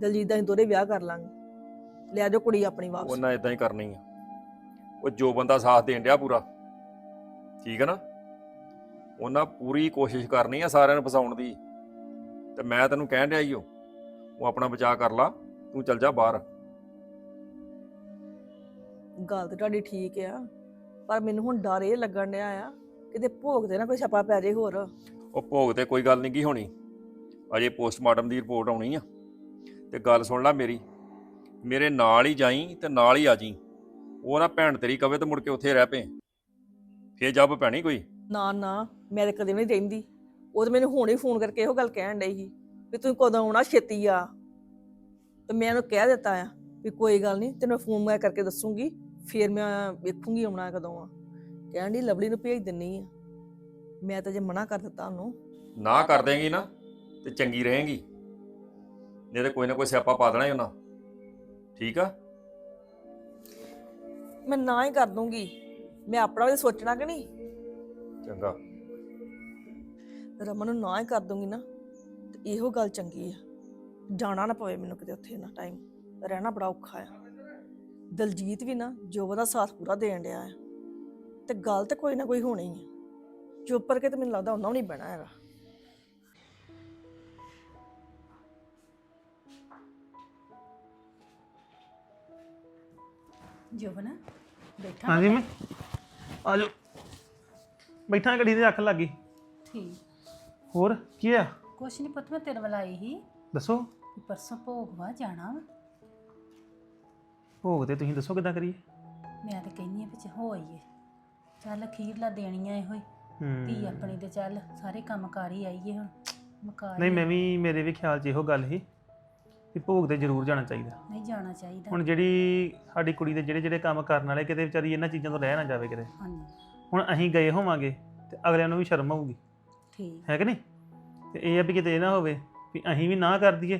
D: ਦਲਜੀਤ ਦਾ ਅਸੀਂ ਦੋਰੇ ਵਿਆਹ ਕਰ ਲਾਂਗੇ। ਲਿਆ ਜੋ ਕੁੜੀ ਆਪਣੀ ਵਾਪਸ।
L: ਉਹਨਾਂ ਇਦਾਂ ਹੀ ਕਰਨੀ ਆ। ਉਹ ਜੋ ਬੰਦਾ ਸਾਥ ਦੇਣ ਡਿਆ ਪੂਰਾ। ਠੀਕ ਹੈ ਨਾ? ਉਹਨਾਂ ਪੂਰੀ ਕੋਸ਼ਿਸ਼ ਕਰਨੀ ਆ ਸਾਰਿਆਂ ਨੂੰ ਫਸਾਉਣ ਦੀ। ਤੇ ਮੈਂ ਤੈਨੂੰ ਕਹਿਣ ਡਿਆ ਈ ਓ ਉਹ ਆਪਣਾ ਬਚਾਅ ਕਰ ਲਾ ਤੂੰ ਚੱਲ ਜਾ ਬਾਹਰ।
D: ਗੱਲ ਤੇ ਤੁਹਾਡੀ ਠੀਕ ਆ ਪਰ ਮੈਨੂੰ ਹੁਣ ਡਰ ਇਹ ਲੱਗਣ ਡਿਆ ਆ ਕਿਤੇ ਭੋਗ ਤੇ ਨਾ ਕੋਈ ਛਪਾ ਪੈ ਜੇ ਹੋਰ।
L: ਉਹ ਭੋਗ ਤੇ ਕੋਈ ਗੱਲ ਨਹੀਂ ਕੀ ਹੋਣੀ? ਅਜੇ ਪੋਸਟਮਾਰਟਮ ਦੀ ਰਿਪੋਰਟ ਆਉਣੀ ਆ। ਤੇ ਗੱਲ ਸੁਣ ਲੈ ਮੇਰੀ। ਮੇਰੇ ਨਾਲ ਹੀ ਜਾਈ ਤੇ ਨਾਲ ਹੀ ਆ ਜੀ ਉਹ ਨਾ ਭੈਣ ਤੇਰੀ ਕਵੇ ਤੇ ਮੁੜ ਕੇ ਉੱਥੇ ਰਹਿ ਪਏ ਫੇਰ ਜੱਬ ਪੈਣੀ ਕੋਈ?
D: ਨਾ ਨਾ, ਮੈਂ ਤਾਂ ਕਦੇ ਵੀ ਨਹੀਂ ਰਹਿੰਦੀ। ਉਹ ਤਾਂ ਮੈਨੂੰ ਹੁਣੇ ਫੋਨ ਕਰਕੇ ਇਹੋ ਗੱਲ ਕਹਿਣ ਡਈ ਸੀ ਵੀ ਤੂੰ ਕਦੋਂ ਆਉਣਾ ਛੇਤੀ ਆ। ਤੇ ਮੈਂ ਉਹਨੂੰ ਕਹਿ ਦਿੱਤਾ ਆ ਵੀ ਕੋਈ ਗੱਲ ਨਹੀਂ ਤੈਨੂੰ ਫੋਨ ਮੈਂ ਕਰਕੇ ਦੱਸੂਗੀ, ਫੇਰ ਮੈਂ ਵੇਖੂਗੀ ਆਉਣਾ ਕਦੋਂ ਆ। ਕਹਿਣ ਦੀ ਲਵਲੀ ਨੂੰ ਭੇਜ ਦਿੰਨੀ ਆ। ਮੈਂ ਤਾਂ ਜੇ ਮਨਾ ਕਰ ਦਿੱਤਾ ਉਹਨੂੰ।
L: ਨਾ ਕਰ ਦੇਂਗੀ ਨਾ ਤੇ ਚੰਗੀ ਰਹੇਗੀ। ਨਹੀਂ ਤੇ ਕੋਈ ਨਾ ਕੋਈ ਸਿਆਪਾ ਪਾ ਦੇਣਾ ਹੀ ਉਹਨਾਂ। ਠੀਕ ਆ?
D: ਮੈਂ ਨਾ ਹੀ ਕਰ ਦੂੰਗੀ। ਮੈਂ ਆਪਣਾ ਵੀ ਸੋਚਣਾ ਕਿ ਨਹੀਂ?
L: ਚੰਗਾ।
D: ਰਮਨ ਨੂੰ ਨਾ ਹੀ ਕਰ ਦੂੰਗੀ ਨਾ ਤੇ ਇਹੋ ਗੱਲ ਚੰਗੀ ਆ। ਜਾਣਾ ਨਾ ਪਵੇ ਮੈਨੂੰ ਕਿਤੇ ਉੱਥੇ ਨਾ ਟਾਈਮ ਰਹਿਣਾ ਬੜਾ ਔਖਾ ਆ। ਦਲਜੀਤ ਵੀ ਨਾ ਜੋ ਉਹਦਾ ਸਾਥ ਪੂਰਾ ਦੇਣ ਡਿਆ ਆ। ਤੇ ਗੱਲ ਤੇ ਕੋਈ ਨਾ ਕੋਈ ਹੋਣੀ ਆ। ਚੁੱਪ ਕਰਕੇ ਤੇ ਮੈਨੂੰ ਲੱਗਦਾ ਉਹਨਾਂ ਨੂੰ ਨਹੀਂ ਬਹਿਣਾ ਹੈਗਾ।
M: ਜੋਬਨ ਬੈਠਾ।
B: ਹਾਂਜੀ ਮੈਂ। ਆ ਜਾਓ। ਬੈਠਾ ਘੜੀ ਤੇ ਅੱਖ ਲੱਗ ਗਈ।
M: ਠੀਕ।
B: ਹੋਰ ਕੀ ਆ
M: ਕੁਛ ਨਹੀਂ ਪੁੱਤ ਮੈਂ ਤੇਰੇ ਵੱਲ ਆਈ ਸੀ।
B: ਦੱਸੋ।
M: ਵੀ ਪਰਸੋਂ ਭੋਗ ਵਾ ਜਾਣਾ ਵਾ।
B: ਭੋਗ ਤੇ ਤੁਸੀਂ ਦੱਸੋ ਕਿੱਦਾਂ ਕਰੀਏ?
M: ਮੈਂ ਤਾਂ ਕਹਿੰਦੀ ਆ ਵਿੱਚ ਹੋ ਆਈਏ। ਚੱਲ ਅਖੀਰਲਾ ਦੇਣੀਆਂ ਇਹੋ ਹੀ।
B: ਹੂੰ।
M: ਧੀ ਆਪਣੀ ਤੇ ਚੱਲ ਸਾਰੇ ਕੰਮ ਕਰ ਹੀ ਆਈਏ ਹੁਣ ਮੁਕਾ
B: ਨਹੀਂ ਮੈਂ ਵੀ ਮੇਰੇ ਵੀ ਖਿਆਲ 'ਚ ਇਹੋ ਗੱਲ ਸੀ ਕਿ ਭੋਗ ਤੇ ਜ਼ਰੂਰ ਜਾਣਾ ਚਾਹੀਦਾ।
M: ਨਹੀਂ ਜਾਣਾ ਚਾਹੀਦਾ।
B: ਹੁਣ ਜਿਹੜੀ ਸਾਡੀ ਕੁੜੀ ਦੇ ਜਿਹੜੇ ਜਿਹੜੇ ਕੰਮ ਕਰਨ ਵਾਲੇ ਕਿਤੇ ਵਿਚਾਰੀ ਇਹਨਾਂ ਚੀਜ਼ਾਂ ਤੋਂ ਰਹਿ ਨਾ ਜਾਵੇ ਕਿਤੇ।
M: ਹਾਂਜੀ।
B: ਹੁਣ ਅਸੀਂ ਗਏ ਹੋਵਾਂਗੇ ਤੇ ਅਗਲਿਆਂ ਨੂੰ ਵੀ ਸ਼ਰਮ ਆਊਗੀ।
M: ਠੀਕ।
B: ਹੈ ਕਿ ਨਹੀਂ? ਤੇ ਇਹ ਆ ਵੀ ਕਿਤੇ ਇਹ ਨਾ ਹੋਵੇ ਵੀ ਅਸੀਂ ਵੀ ਨਾ ਕਰ ਦਈਏ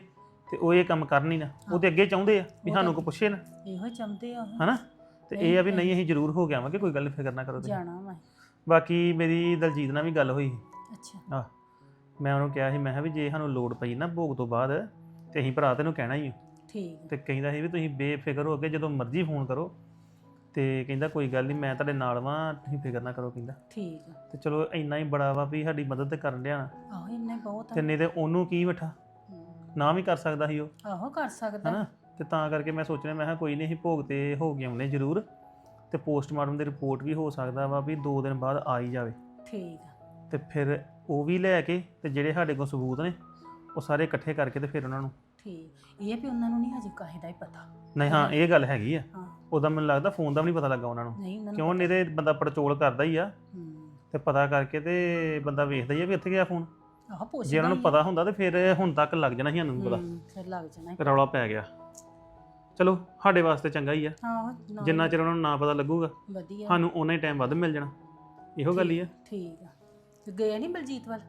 B: ਤੇ ਉਹ ਇਹ ਕੰਮ ਕਰਨ ਹੀ ਨਾ। ਉਹ ਤੇ ਅੱਗੇ ਚਾਹੁੰਦੇ ਆ ਵੀ ਸਾਨੂੰ ਕੋ ਪੁੱਛੇ ਨਾ।
M: ਇਹੋ ਚਾਹੁੰਦੇ ਆ ਉਹ।
B: ਹਨਾ? ਤੇ ਇਹ ਆ ਵੀ ਨਹੀਂ। ਅਸੀਂ ਜ਼ਰੂਰ ਹੋ ਕੇ ਆਵਾਂਗੇ ਕੋਈ ਗੱਲ ਨੀ, ਫਿਕਰ ਨਾ ਕਰੋ ਤੁਸੀਂ।
M: ਜਾਣਾ ਵਾ।
B: ਬਾਕੀ ਮੇਰੀ ਦਲਜੀਤ ਨਾਲ ਵੀ ਗੱਲ ਹੋਈ ਸੀ।
M: ਅੱਛਾ।
B: ਆਹ ਮੈਂ ਉਹਨੂੰ ਕਿਹਾ ਸੀ ਮੈਂ ਕਿਹਾ ਵੀ ਜੇ ਸਾਨੂੰ ਲੋੜ ਪਈ ਨਾ ਭੋਗ ਤੋਂ ਬਾਅਦ ਤੇ ਅਸੀਂ ਭਰਾ ਤੈਨੂੰ ਕਹਿਣਾ ਹੀ ਆ।
M: ਠੀਕ
B: ਤੇ ਕਹਿੰਦਾ ਸੀ ਵੀ ਤੁਸੀਂ ਬੇਫਿਕਰ ਹੋ ਕੇ ਜਦੋਂ ਮਰਜ਼ੀ ਫੋਨ ਕਰੋ ਤੇ ਕਹਿੰਦਾ ਕੋਈ ਗੱਲ ਨਹੀਂ ਮੈਂ ਤੁਹਾਡੇ ਨਾਲ ਵਾਂ ਤੁਸੀਂ ਫਿਕਰ ਨਾ ਕਰੋ ਕਹਿੰਦਾ।
M: ਠੀਕ ਆ।
B: ਤੇ ਚਲੋ ਇੰਨਾ ਹੀ ਬੜਾ ਵਾ ਵੀ ਸਾਡੀ ਮਦਦ ਤੇ ਕਰਨ ਡਿਆ ਨਾ।
M: ਆਹੋ ਇੰਨੇ ਬਹੁਤ
B: ਤੇ
M: ਆ
B: ਨਹੀਂ ਤੇ ਉਹਨੂੰ ਕੀ ਬੈਠਾ
M: ਹਮ,
B: ਨਾ ਵੀ ਕਰ ਸਕਦਾ ਸੀ ਉਹ।
M: ਆਹੋ ਕਰ ਸਕਦਾ।
B: ਹਨਾ? ਤੇ ਤਾਂ ਕਰਕੇ ਮੈਂ ਸੋਚਣਾ ਮੈਂ ਕਿਹਾ ਕੋਈ ਨਹੀਂ ਅਸੀਂ ਭੋਗ ਤੇ ਹੋ ਕੇ ਆਉਨੇ ਜ਼ਰੂਰ। ਤੇ ਪੋਸਟਮਾਰਟਮ ਦੀ ਰਿਪੋਰਟ ਵੀ ਹੋ ਸਕਦਾ ਵਾ ਵੀ 2 ਦਿਨ ਬਾਅਦ ਆ ਹੀ ਜਾਵੇ।
M: ਠੀਕ ਆ।
B: ਤੇ ਫਿਰ ਉਹ ਵੀ ਲੈ ਕੇ ਤੇ ਜਿਹੜੇ ਸਾਡੇ ਕੋਲ ਸਬੂਤ ਨੇ ਉਹ ਸਾਰੇ ਇਕੱਠੇ ਕਰਕੇ ਤੇ ਫਿਰ ਉਹਨਾਂ ਨੂੰ।
M: ਠੀਕ। ਇਹ ਵੀ ਉਹਨਾਂ ਨੂੰ ਨਹੀਂ ਹਜੇ ਕਾਹੇ ਦਾ ਹੀ ਪਤਾ।
B: ਨਹੀਂ ਹਾਂ ਇਹ ਗੱਲ ਹੈਗੀ ਆ।
M: ਹਾਂ।
B: ਉਹਦਾ ਮੈਨੂੰ ਲੱਗਦਾ ਫੋਨ ਦਾ ਵੀ ਨਹੀਂ ਪਤਾ ਲੱਗਾ ਉਹਨਾਂ ਨੂੰ।
M: ਨਹੀਂ ਉਹਨਾਂ ਨੂੰ
B: ਕਿਉਂ ਨਹੀਂ ਤੇ ਬੰਦਾ ਪੜਚੋਲ ਕਰਦਾ ਹੀ ਆ। ਤੇ ਪਤਾ ਕਰਕੇ ਤੇ ਬੰਦਾ ਵੇਖਦਾ ਹੀ ਆ ਵੀ ਇੱਥੇ ਗਿਆ ਫੋਨ।
M: ਆਹੋ ਪੁੱਛਦਾ
B: ਜੇ ਉਹਨਾਂ ਨੂੰ। ਪਤਾ ਹੁੰਦਾ ਤੇ ਫਿਰ ਹੁਣ ਤੱਕ ਲੱਗ ਜਾਣਾ ਸੀ ਸਾਨੂੰ ਪਤਾ।
M: ਹਮ, ਫਿਰ ਲੱਗ ਜਾਣਾ।
B: ਰੌਲਾ ਪੈ ਗਿਆ। ਚਲੋ ਸਾਡੇ ਵਾਸਤੇ ਚੰਗਾ ਹੀ ਆ।
M: ਨਾ
B: ਜਿੰਨਾ ਚਿਰ ਉਹਨਾਂ ਨੂੰ ਨਾ ਪਤਾ ਲੱਗੂਗਾ
M: ਵਧੀਆ।
B: ਸਾਨੂੰ ਉਹਨਾਂ ਹੀ ਟਾਈਮ ਵੱਧ ਮਿਲ ਜਾਣਾ। ਇਹੋ ਗੱਲ ਹੀ ਆ।
M: ਠੀਕ ਆ। ਤੇ ਗਏ ਨਹੀਂ ਬਲਜੀਤ ਵੱਲ?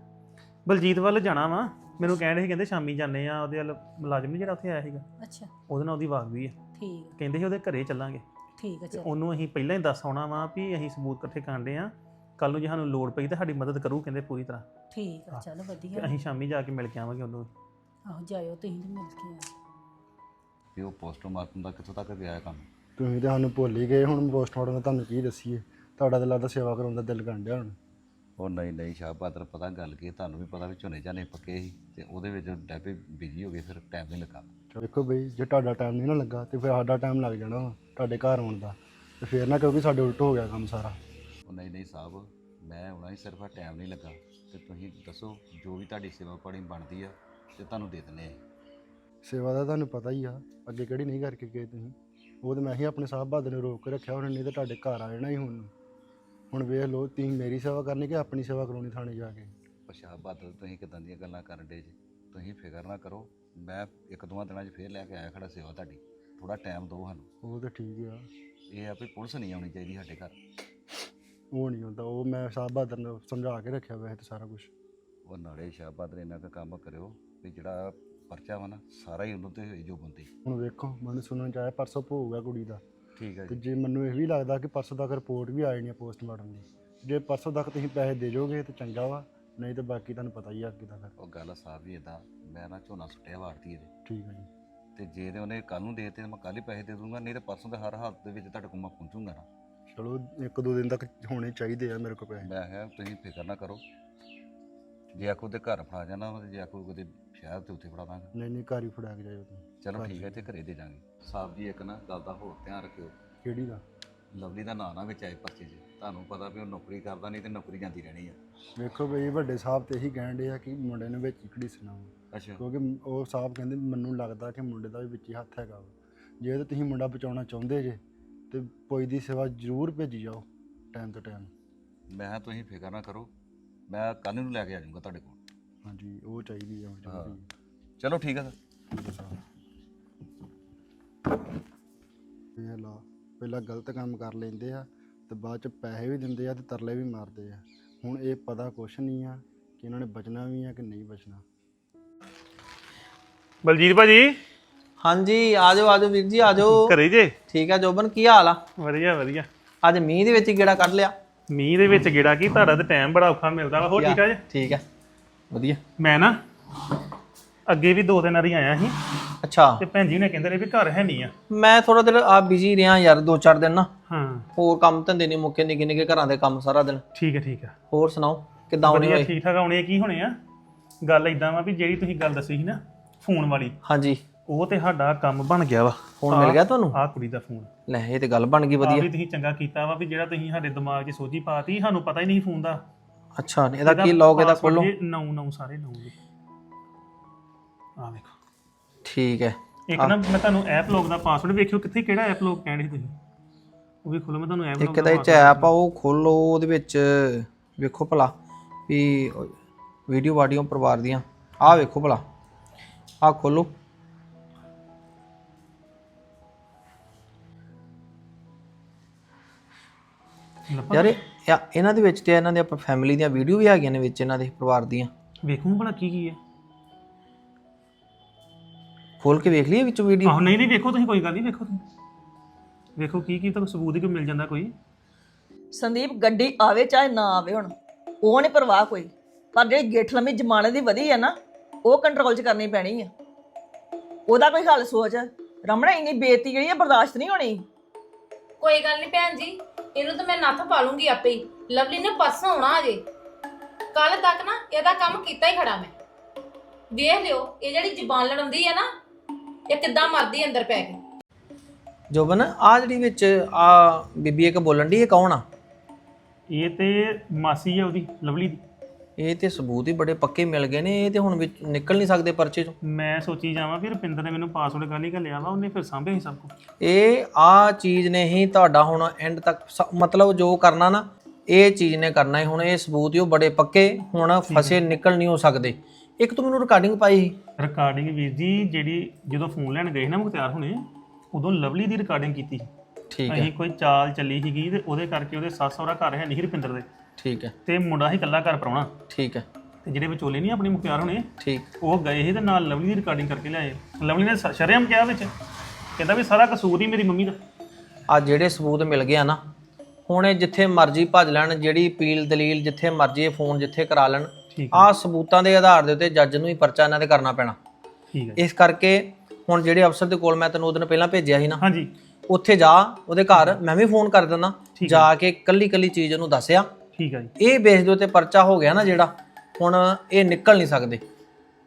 B: ਬਲਜੀਤ ਵੱਲ ਜਾਣਾ ਵਾ। ਮੈਨੂੰ ਕਹਿਣ ਸੀ ਕਹਿੰਦੇ ਸ਼ਾਮੀ ਜਾਂਦੇ ਆ ਉਹਦੇ ਵੱਲ ਮੁਲਾਜ਼ਮ ਨੀ ਜਿਹੜਾ ਉੱਥੇ ਆਇਆ ਸੀਗਾ।
M: ਅੱਛਾ।
B: ਉਹਦੇ ਨਾਲ ਉਹਦੀ ਵਾਗ ਵੀ ਆ।
M: ਠੀਕ ਆ।
B: ਕਹਿੰਦੇ ਸੀ ਉਹਦੇ ਘਰੇ ਚੱਲਾਂਗੇ।
M: ਠੀਕ ਆ
B: ਤੇ
M: ਚਲ।
B: ਉਹਨੂੰ ਅਸੀਂ ਪਹਿਲਾਂ ਹੀ ਦੱਸ ਆਉਣਾ ਵਾ ਵੀ ਅਸੀਂ ਸਬੂਤ ਇਕੱਠੇ ਕਰਦੇ ਆ। ਕੱਲ ਨੂੰ ਜੇ ਸਾਨੂੰ ਲੋੜ ਪਈ ਤਾਂ ਸਾਡੀ ਮਦਦ ਕਰੂ ਕਹਿੰਦੇ ਪੂਰੀ ਤਰ੍ਹਾਂ।
M: ਠੀਕ ਆ
B: ਹਾਂ।
M: ਚਲ
B: ਤੇ
M: ਵਧੀਆ।
B: ਅਸੀਂ ਸ਼ਾਮੀ ਜਾ ਕੇ ਮਿਲ ਕੇ ਆਵਾਂਗੇ ਉਹਨੂੰ।
M: ਆਹੋ ਜਾਇਓ ਤੁਸੀਂ ਤੇ ਮਿਲ ਕੇ ਆ
N: ਵੀ ਉਹ ਪੋਸਟਮਾਰਟਮ ਦਾ ਕਿੱਥੋਂ ਤੱਕ ਗਿਆ ਕੰਮ।
A: ਤੁਸੀਂ ਤੇ ਸਾਨੂੰ ਭੁੱਲ ਹੀ ਗਏ ਹੁਣ ਪੋਸਟਮਾਰਟਮ ਦਾ ਤੁਹਾਨੂੰ ਕੀ ਦੱਸੀਏ? ਤੁਹਾਡਾ ਤਾਂ ਲੱਗਦਾ ਸੇਵਾ ਕਰਾਉਣ ਦਾ ਦਿਲ ਡਿਆ ਹੁਣ।
N: ਉਹ ਨਹੀਂ ਨਹੀਂ ਸ਼ਾਹ ਬਹਾਦਰ ਪਤਾ ਗੱਲ ਕੀ ਤੁਹਾਨੂੰ ਵੀ ਪਤਾ ਵੀ ਝੋਨੇ ਝਾਨੇ ਪੱਕੇ ਸੀ ਤੇ ਉਹਦੇ ਵਿੱਚ ਡੈਪੇ ਬਿਜ਼ੀ ਹੋ ਗਏ ਫਿਰ ਟਾਈਮ ਨਹੀਂ ਲੱਗਾ।
A: ਵੇਖੋ ਬਈ ਜੇ ਤੁਹਾਡਾ ਟਾਈਮ ਨਹੀਂ ਨਾ ਲੱਗਾ ਤੇ ਫਿਰ ਸਾਡਾ ਟਾਈਮ ਲੱਗ ਜਾਣਾ ਵਾ ਤੁਹਾਡੇ ਘਰ ਆਉਣ ਦਾ। ਤੇ ਫਿਰ ਨਾ ਕਿਉਂਕਿ ਸਾਡੇ ਉਲਟ ਹੋ ਗਿਆ ਕੰਮ ਸਾਰਾ।
N: ਉਹ ਨਹੀਂ ਨਹੀਂ ਸਾਹਿਬ ਮੈਂ ਆਉਣਾ ਹੀ ਸਿਰਫ ਟਾਈਮ ਨਹੀਂ ਲੱਗਾ। ਤੇ ਤੁਸੀਂ ਦੱਸੋ ਜੋ ਵੀ ਤੁਹਾਡੀ ਸੇਵਾ ਪਾਣੀ ਬਣਦੀ ਆ ਤੇ ਤੁਹਾਨੂੰ ਦੇ ਦਿੰਦੇ ਆ।
A: ਸੇਵਾ ਦਾ ਤੁਹਾਨੂੰ ਪਤਾ ਹੀ ਆ ਅੱਗੇ ਕਿਹੜੀ ਨਹੀਂ ਕਰਕੇ ਗਏ ਤੁਸੀਂ। ਉਹ ਤੇ ਮੈਂ ਹੀ ਆਪਣੇ ਸਾਹਿਬ ਬਹਾਦਰ ਨੂੰ ਰੋਕ ਕੇ ਰੱਖਿਆ ਹੁਣ ਨਹੀਂ ਤਾਂ ਤੁਹਾਡੇ ਘਰ ਆ ਜਾਣਾ ਹੀ ਹੁਣ। ਹੁਣ ਵੇਖ ਲਓ ਤੁਸੀਂ ਮੇਰੀ ਸੇਵਾ ਕਰਨੀ ਕਿ ਆਪਣੀ ਸੇਵਾ ਕਰਾਉਣੀ ਥਾਣੇ ਜਾ ਕੇ?
N: ਸ਼ਾਹ ਬਹਾਦਰ ਤੁਸੀਂ ਕਿਦਾਂ ਦੀਆਂ ਗੱਲਾਂ ਕਰਨ ਡੇ ਜੀ? ਤੁਸੀਂ ਫਿਕਰ ਨਾ ਕਰੋ ਮੈਂ ਇੱਕ ਦੋਵਾਂ ਦਿਨਾਂ 'ਚ ਫੇਰ ਲੈ ਕੇ ਆਇਆ ਖੜਾ ਸੇਵਾ ਤੁਹਾਡੀ। ਥੋੜਾ ਟਾਈਮ ਦਿਓ ਸਾਨੂੰ।
A: ਉਹ ਤਾਂ ਠੀਕ ਆ।
N: ਇਹ ਆ ਵੀ ਪੁਲਿਸ ਨਹੀਂ ਆਉਣੀ ਚਾਹੀਦੀ ਸਾਡੇ ਘਰ।
A: ਉਹ ਨਹੀਂ ਹੁੰਦਾ ਉਹ ਮੈਂ ਸਾਹਿਬ ਬਹਾਦਰ ਨੂੰ ਸਮਝਾ ਕੇ ਰੱਖਿਆ ਵੈਸੇ ਤਾਂ ਸਾਰਾ ਕੁਝ
N: ਉਹ ਨਾਲੇ ਸ਼ਾਬਾਦ ਇੰਨਾ ਕੁ ਕੰਮ ਕਰਿਓ ਵੀ ਜਿਹੜਾ ਪਰਚਾ ਵਾ ਨਾ ਸਾਰਾ ਹੀ ਉਹਨੂੰ ਤੇ ਹੋਈ ਜੋ ਬੰਦੀ।
A: ਹੁਣ ਵੇਖੋ ਮੈਨੂੰ ਸੁਣਨ ਚ ਆਇਆ ਪਰਸੋਂ ਭੋਗ ਆ ਕੁੜੀ ਦਾ।
N: ਠੀਕ ਹੈ
A: ਤੇ
N: ਜੀ।
A: ਜੇ ਮੈਨੂੰ ਇਹ ਵੀ ਲੱਗਦਾ ਕਿ ਪਰਸੋਂ ਤੱਕ ਰਿਪੋਰਟ ਵੀ ਆ ਜਾਣੀ ਆ ਪੋਸਟਮਾਰਟਮ ਦੀ ਜੇ ਪਰਸੋਂ ਤੱਕ ਤੁਸੀਂ ਪੈਸੇ ਦੇ ਜੋਗੇ ਤੇ ਚੰਗਾ ਵਾ ਨਹੀਂ ਤਾਂ ਬਾਕੀ ਤੁਹਾਨੂੰ ਪਤਾ ਹੀ ਆ ਅੱਗੇ ਦਾ ਫਿਰ
N: ਉਹ ਗੱਲ ਸਾਹਿਬ ਵੀ ਇਦਾਂ ਮੈਂ ਨਾ ਝੋਨਾ ਸੁੱਟਿਆ ਵਾਰਤੀ ਇਹਦੇ।
A: ਠੀਕ ਹੈ ਜੀ।
N: ਤੇ ਜੇ ਤੇ ਉਹਨੇ ਕੱਲ ਨੂੰ ਦੇ ਤੇ ਮੈਂ ਕੱਲ ਹੀ ਪੈਸੇ ਦੇ ਦੂੰਗਾ ਨਹੀਂ ਤੇ ਪਰਸੋਂ ਦੇ ਹਰ ਹਾਲਤ ਦੇ ਵਿੱਚ ਤੁਹਾਡੇ ਕੋਲ ਮੈਂ ਪਹੁੰਚੂੰਗਾ ਨਾ।
A: ਚਲੋ ਇੱਕ ਦੋ ਦਿਨ ਤੱਕ ਹੋਣੇ ਚਾਹੀਦੇ ਆ ਮੇਰੇ ਕੋਲ ਪੈਸੇ।
N: ਮੈਂ ਕਿਹਾ ਤੁਸੀਂ ਫਿਕਰ ਨਾ ਕਰੋ। ਜੇ ਆਖੋ ਤੇ ਘਰ ਫੜਾ ਜਾਣਾ ਵਾ ਤੇ ਜੇ ਆਖੋ ਕਿਤੇ ਸ਼ਹਿਰ ਤੇ ਉੱਥੇ ਫੜਾ ਦਾਂਗਾ
A: ਨਹੀਂ ਨਹੀਂ ਘਰ ਹੀ ਫੜਾ ਕੇ ਜਾਇਓ ਤੁਸੀਂ।
N: ਚਲੋ ਠੀਕ ਹੈ। ਤੇ ਘਰੇ ਦੇ ਜਾਾਂਗੇ ਸਾਹਿਬ ਜੀ ਇੱਕ ਨਾ ਗੱਲ ਦਾ ਹੋਰ ਧਿਆਨ ਰੱਖਿਓ।
A: ਕਿਹੜੀ ਦਾ?
N: ਲਵਲੀ ਦਾ ਨਾਂ ਨਾ ਵਿੱਚ ਆਏ ਪਰਚੇ 'ਚ। ਤੁਹਾਨੂੰ ਪਤਾ ਵੀ ਉਹ ਨੌਕਰੀ ਕਰਦਾ ਨਹੀਂ ਤੇ ਨੌਕਰੀ ਜਾਂਦੀ ਰਹਿਣੀ ਆ।
A: ਵੇਖੋ ਬਈ ਵੱਡੇ ਸਾਹਿਬ ਤੇ ਇਹੀ ਕਹਿਣ ਦੇ ਆ ਕਿ ਮੁੰਡੇ ਨੇ ਵਿੱਚ ਹੀ ਘੜੀਸਣਾ ਵਾ।
N: ਅੱਛਾ।
A: ਕਿਉਂਕਿ ਉਹ ਸਾਹਿਬ ਕਹਿੰਦੇ ਮੈਨੂੰ ਲੱਗਦਾ ਕਿ ਮੁੰਡੇ ਦਾ ਵੀ ਵਿੱਚ ਹੀ ਹੱਥ ਹੈਗਾ ਵਾ। ਜੇ ਤਾਂ ਤੁਸੀਂ ਮੁੰਡਾ ਬਚਾਉਣਾ ਚਾਹੁੰਦੇ ਜੇ ਤੇ ਕੋਈ ਦੀ ਸੇਵਾ ਜ਼ਰੂਰ ਭੇਜੀ ਜਾਓ ਟਾਈਮ ਤੋਂ ਟਾਈਮ
N: ਮੈਂ ਕਿਹਾ ਤੁਸੀਂ ਫਿਕਰ ਨਾ ਕਰੋ। ਮੈਂ ਕੱਲ ਨੂੰ ਲੈ ਕੇ ਆ ਜਾਊਂਗਾ ਤੁਹਾਡੇ ਕੋਲ।
A: ਹਾਂਜੀ ਉਹ ਚਾਹੀਦੀ ਆ
N: ਹਾਂ।
A: ਜ਼ਰੂਰੀ
N: ਚਲੋ ਠੀਕ ਆ ਸਰ।
A: ਇਹ ਲਾ ਪਹਿਲਾਂ ਗਲਤ ਕੰਮ ਕਰ ਲੈਂਦੇ ਆ ਤੇ ਬਾਅਦ ਚ ਪੈਸੇ ਵੀ ਦਿੰਦੇ ਆ ਤੇ ਤਰਲੇ ਵੀ ਮਾਰਦੇ ਆ। ਹੁਣ ਇਹ ਪਤਾ ਕੁਛ ਨਹੀਂ ਆ ਕਿ ਇਹਨਾਂ ਨੇ ਬਚਣਾ ਵੀ ਆ ਕਿ ਨਹੀਂ ਬਚਣਾ।
B: ਬਲਜੀਤ ਭਾਜੀ?
O: ਹਾਂਜੀ ਆਜੋ ਆਜੋ ਵੀਰ ਜੀ ਆਜੋ।
B: ਘਰੇ ਜੇ?
O: ਠੀਕ ਆ ਜੋਬਨ ਕੀ ਹਾਲ ਆ?
B: ਵਧੀਆ ਵਧੀਆ।
O: ਅੱਜ ਮੀਂਹ ਦੇ ਵਿੱਚ ਹੀ ਗੇੜਾ ਕੱਢ ਲਿਆ।
B: ਮੀਂਹ ਦੇ ਵਿੱਚ ਗੇੜਾ ਕੀ? ਤੁਹਾਡਾ ਤੇ ਟਾਈਮ ਬੜਾ ਔਖਾ ਮਿਲਦਾ ਵਾ। ਹੋਰ ਠੀਕ ਆ ਜੇ?
O: ਠੀਕ ਆ। ਵਧੀਆ।
B: ਮੈਂ ਨਾ ਅੱਗੇ ਵੀ ਦੋ ਤਿੰਨ ਵਾਰੀ ਆਇਆ ਸੀ
O: ਅੱਛਾ।
B: ਤੇ ਭੈਣ ਜੀ ਨੇ ਕਹਿੰਦੇ ਨੇ ਵੀ ਘਰ ਹੈ ਨਹੀਂ ਆ।
O: ਮੈਂ ਥੋੜਾ ਦਿਨ ਆ ਬਿਜ਼ੀ ਰਿਹਾ ਯਾਰ ਦੋ ਚਾਰ ਦਿਨ ਨਾ।
B: ਹਾਂ।
O: ਹੋਰ ਕੰਮ ਧੰਦੇ ਨਹੀਂ ਮੁੱਕੇ ਨਿੱਕੇ ਨਿੱਕੇ ਘਰਾਂ ਦੇ ਕੰਮ ਸਾਰਾ ਦਿਨ।
B: ਠੀਕ ਹੈ ਠੀਕ ਹੈ।
O: ਹੋਰ ਸੁਣਾਓ ਕਿੱਦਾਂ ਆਉਣੇ
B: ਵਧੀਆ ਠੀਕ ਠਾਕ ਆਉਣੇ ਕੀ ਹੋਣੇ ਆ? ਗੱਲ ਇਦਾਂ ਵਾ ਵੀ ਜਿਹੜੀ ਤੁਸੀਂ ਗੱਲ ਦੱਸੀ ਸੀ ਨਾ ਫੋਨ ਵਾਲੀ
O: ਹਾਂਜੀ।
B: ਉਹ ਤੇ ਸਾਡਾ ਕੰਮ ਬਣ ਗਿਆ ਵਾ।
O: ਫੋਨ ਮਿਲ ਗਿਆ ਤੁਹਾਨੂੰ?
B: ਆਹ ਕੁੜੀ ਦਾ ਫੋਨ।
O: ਲੈ ਇਹ ਤੇ ਗੱਲ ਬਣ ਗਈ ਵਧੀਆ।
B: ਵੀ ਤੁਸੀਂ ਚੰਗਾ ਕੀਤਾ ਵਾ ਵੀ ਜਿਹੜਾ ਤੁਸੀਂ ਸਾਡੇ ਦਿਮਾਗ 'ਚ ਸੋਝੀ ਪਾਤੀ ਸਾਨੂੰ ਪਤਾ ਹੀ ਨਹੀਂ ਫੋਨ ਦਾ।
O: ਅੱਛਾ ਇਹਦਾ ਕੀ ਲੌਗ ਇਹਦਾ ਖੋਲੋ?
B: ਨੌ ਨੌ ਸਾਰੇ ਨੌ ਜੀ। ਆ ਵੇਖੋ।
O: ਠੀਕ ਹੈ।
B: ਇੱਕ ਨਾ ਮੈਂ ਤੁਹਾਨੂੰ ਐਪ ਲੋਕ ਦਾ ਪਾਸਵਰਡ ਵੇਖਿਓ ਕਿੱਥੇ ਕਿਹੜਾ ਐਪ ਲੋਕ ਕਹਿੰਦੇ ਤੁਸੀਂ? ਉਹ ਵੀ ਖੋਲੋ ਮੈਂ ਤੁਹਾਨੂੰ ਐਪ
O: ਇੱਕ ਦਾ ਇਹ ਐਪ ਆ ਉਹ ਖੋਲੋ ਉਹਦੇ ਵਿੱਚ ਵੇਖੋ ਭਲਾ ਵੀ ਵੀਡੀਓ ਵਾਡੀਓ ਪਰਿਵਾਰ ਦੀਆਂ। ਆਹ ਵੇਖੋ ਭਲਾ ਆਹ ਖੋਲੋ। ਯਾਰ ਇਹ ਇਹ- ਇਹਨਾਂ ਦੇ ਵਿੱਚ ਤੇ ਇਹਨਾਂ ਦੇ ਆਪਾਂ ਫੈਮਿਲੀ ਦੀਆਂ ਵੀਡੀਓ ਵੀ ਹੈਗੀਆਂ ਨੇ ਵਿੱਚ ਇਹਨਾਂ ਦੇ ਪਰਿਵਾਰ ਦੀਆਂ।
B: ਵੇਖੂ ਭਲਾ ਕੀ ਕੀ ਹੈ
O: ਖੋਲ ਕੇ ਵੇਖ ਲਈਏ ਵਿੱਚ ਵੀਡੀਓ
B: ਆਹੋ ਨਹੀਂ ਨਹੀਂ ਵੇਖੋ ਤੁਸੀਂ ਕੋਈ ਗੱਲ ਨਹੀਂ ਵੇਖੋ ਤੁਸੀਂ। ਵੇਖੋ ਕੀ ਕੀ ਤੁਹਾਨੂੰ ਸਬੂਤ ਹੀ ਕੋਈ ਮਿਲ ਜਾਂਦਾ ਕੋਈ।
D: ਸੰਦੀਪ ਗੱਡੀ ਆਵੇ ਚਾਹੇ ਨਾ ਆਵੇ ਹੁਣ। ਉਹ ਨਹੀਂ ਪਰਵਾਹ ਕੋਈ। ਪਰ ਜਿਹੜੀ ਗਿੱਠ ਲੰਮੀ ਜਮਾਨੇ ਦੀ ਵਧੀ ਹੈ ਨਾ ਉਹ ਕੰਟਰੋਲ 'ਚ ਕਰਨੀ ਪੈਣੀ ਆ। ਉਹਦਾ ਕੋਈ ਹੱਲ ਸੋਚ। ਰਮਣਾ ਇੰਨੀ ਬੇਇੱਜ਼ਤੀ ਜਿਹੜੀ ਆ ਬਰਦਾਸ਼ਤ ਨਹੀਂ ਹੋਣੀ।
E: ਕੋਈ ਗੱਲ ਨਹੀਂ ਭੈਣ ਜੀ। ਇਹਨੂੰ ਤਾਂ ਮੈਂ ਨੱਥ ਪਾ ਲੂੰਗੀ ਆਪੇ ਹੀ। ਲਵਲੀ ਨੇ ਪਰਸੋਂ ਆਉਣਾ ਅਜੇ ਕੱਲ ਤੱਕ ਨਾ ਇਹਦਾ ਕੰਮ ਕੀਤਾ ਹੀ ਖੜਾ ਮੈਂ। ਵੇਖ ਲਿਓ ਇਹ ਜਿਹੜੀ ਜ਼ਬਾਨ ਲੜਾਉਂਦੀ ਹੈ ਨਾ ਇਹ ਕਿੱਦਾਂ ਮਰਦੀ ਅੰਦਰ ਪੈ ਕੇ।
O: ਜੋਬਨ ਆ ਜਿਹੜੀ ਵਿੱਚ ਆ ਬੀਬੀ ਇੱਕ ਬੋਲਣ ਦੀ ਇਹ ਕੌਣ ਆ?
B: ਇਹ ਤੇ ਮਾਸੀ ਹੈ ਉਹਦੀ ਲਵਲੀ ਦੀ।
O: ਇਹ ਤੇ ਸਬੂਤ ਹੀ ਬੜੇ ਪੱਕੇ ਮਿਲ ਗਏ ਨੇ ਇਹ ਤੇ ਹੁਣ ਵਿੱਚ ਨਿਕਲ ਨਹੀਂ ਸਕਦੇ ਪਰਚੇ ਚੋਂ।
B: ਮੈਂ ਸੋਚੀ ਜਾਵਾਂ ਵੀ ਰੁਪਿੰਦਰ ਨੇ ਮੈਨੂੰ ਪਾਸਵਰਡ ਗੱਲ ਹੀ ਘੱਲਿਆ ਵਾ ਉਹਨੇ ਫਿਰ ਸਾਂਭਿਆ ਹੀ ਸਭ ਕੁਝ
O: ਇਹ ਆ ਚੀਜ਼ ਨੇ ਹੀ ਤੁਹਾਡਾ ਹੁਣ ਐਂਡ ਤੱਕ ਸ- ਮਤਲਬ ਜੋ ਕਰਨਾ ਨਾ ਇਹ ਚੀਜ਼ ਨੇ ਕਰਨਾ ਹੀ ਹੁਣ ਇਹ ਸਬੂਤ ਹੀ ਉਹ ਬੜੇ ਪੱਕੇ ਹੁਣ ਫਸੇ ਨਿਕਲ ਨਹੀਂ ਹੋ ਸਕਦੇ। ਇੱਕ ਤੂੰ ਮੈਨੂੰ ਰਿਕਾਰਡਿੰਗ ਪਾਈ ਸੀ?
B: ਰਿਕਾਰਡਿੰਗ ਵੀਰ ਜੀ ਜਿਹੜੀ ਜਦੋਂ ਫੋਨ ਲੈਣ ਗਏ ਸੀ ਨਾ ਮੁਖਤਿਆਰ ਹੁਣੇ ਉਦੋਂ ਲਵਲੀ ਦੀ ਰਿਕਾਰਡਿੰਗ ਕੀਤੀ
O: ਠੀਕ ਹੈ।
B: ਅਸੀਂ ਕੋਈ ਚਾਲ ਚੱਲੀ ਸੀਗੀ ਤੇ ਉਹਦੇ ਕਰਕੇ ਉਹਦੇ ਸੱਸ ਸਹੁਰਾ ਘਰ ਹੈ ਨਹੀਂ ਸੀ ਰੁਪਿੰਦਰ ਦੇ।
O: ਠੀਕ ਹੈ।
B: ਤੇ ਮੁੰਡਾ ਸੀ ਇਕੱਲਾ ਘਰ ਪਰਾਉਣਾ
O: ਠੀਕ ਹੈ।
B: ਤੇ ਜਿਹੜੇ ਵਿਚੋਲੇ ਨਹੀਂ ਆਪਣੀ ਮੁਖਤਿਆਰ ਹੁਣੇ
O: ਠੀਕ।
B: ਉਹ ਗਏ ਸੀ ਤੇ ਨਾਲ ਲਵਲੀ ਦੀ ਰਿਕਾਰਡਿੰਗ ਕਰਕੇ ਲਿਆਏ। ਲਵਲੀ ਨੇ ਸ- ਸ਼ਰੇਆਮ ਕਿਹਾ ਵਿੱਚ ਕਹਿੰਦਾ ਵੀ ਸਾਰਾ ਕਸੂਰ ਹੀ ਮੇਰੀ ਮੰਮੀ ਦਾ।
O: ਆ ਜਿਹੜੇ ਸਬੂਤ ਮਿਲ ਗਏ ਆ ਨਾ ਹੁਣ ਇਹ ਜਿੱਥੇ ਮਰਜ਼ੀ ਭੱਜ ਲੈਣ ਜਿਹੜੀ ਅਪੀਲ ਦਲੀਲ ਜਿੱਥੇ ਮਰਜ਼ੀ ਇਹ ਫੋਨ ਜਿੱਥੇ ਕਰਾ ਲੈਣ
B: ਠੀਕ
O: ਆ ਸਬੂਤਾਂ ਦੇ ਆਧਾਰ ਦੇ ਉੱਤੇ ਜੱਜ ਨੂੰ ਹੀ ਪਰਚਾ ਇਹਨਾਂ ਦੇ ਕਰਨਾ ਪੈਣਾ।
B: ਠੀਕ ਹੈ।
O: ਇਸ ਕਰਕੇ ਹੁਣ ਜਿਹੜੇ ਅਫਸਰ ਦੇ ਕੋਲ ਮੈਂ ਤੈਨੂੰ ਉਹਦਨ ਪਹਿਲਾਂ ਭੇਜਿਆ ਸੀ ਨਾ
B: ਹਾਂਜੀ।
O: ਉੱਥੇ ਜਾ ਉਹਦੇ ਘਰ ਮੈਂ ਵੀ ਫੋਨ ਕਰ ਦਿੰਦਾ ਜਾ ਕੇ ਕੱਲੀ ਕੱਲੀ ਚੀਜ਼ ਉਹਨੂੰ ਦੱਸਿਆ
B: ਠੀਕ ਹੈ ਜੀ।
O: ਇਹ ਬੇਸ ਦੇ ਉੱਤੇ ਪਰਚਾ ਹੋ ਗਿਆ ਨਾ ਜਿਹੜਾ ਹੁਣ ਇਹ ਨਿਕਲ ਨਹੀਂ ਸਕਦੇ।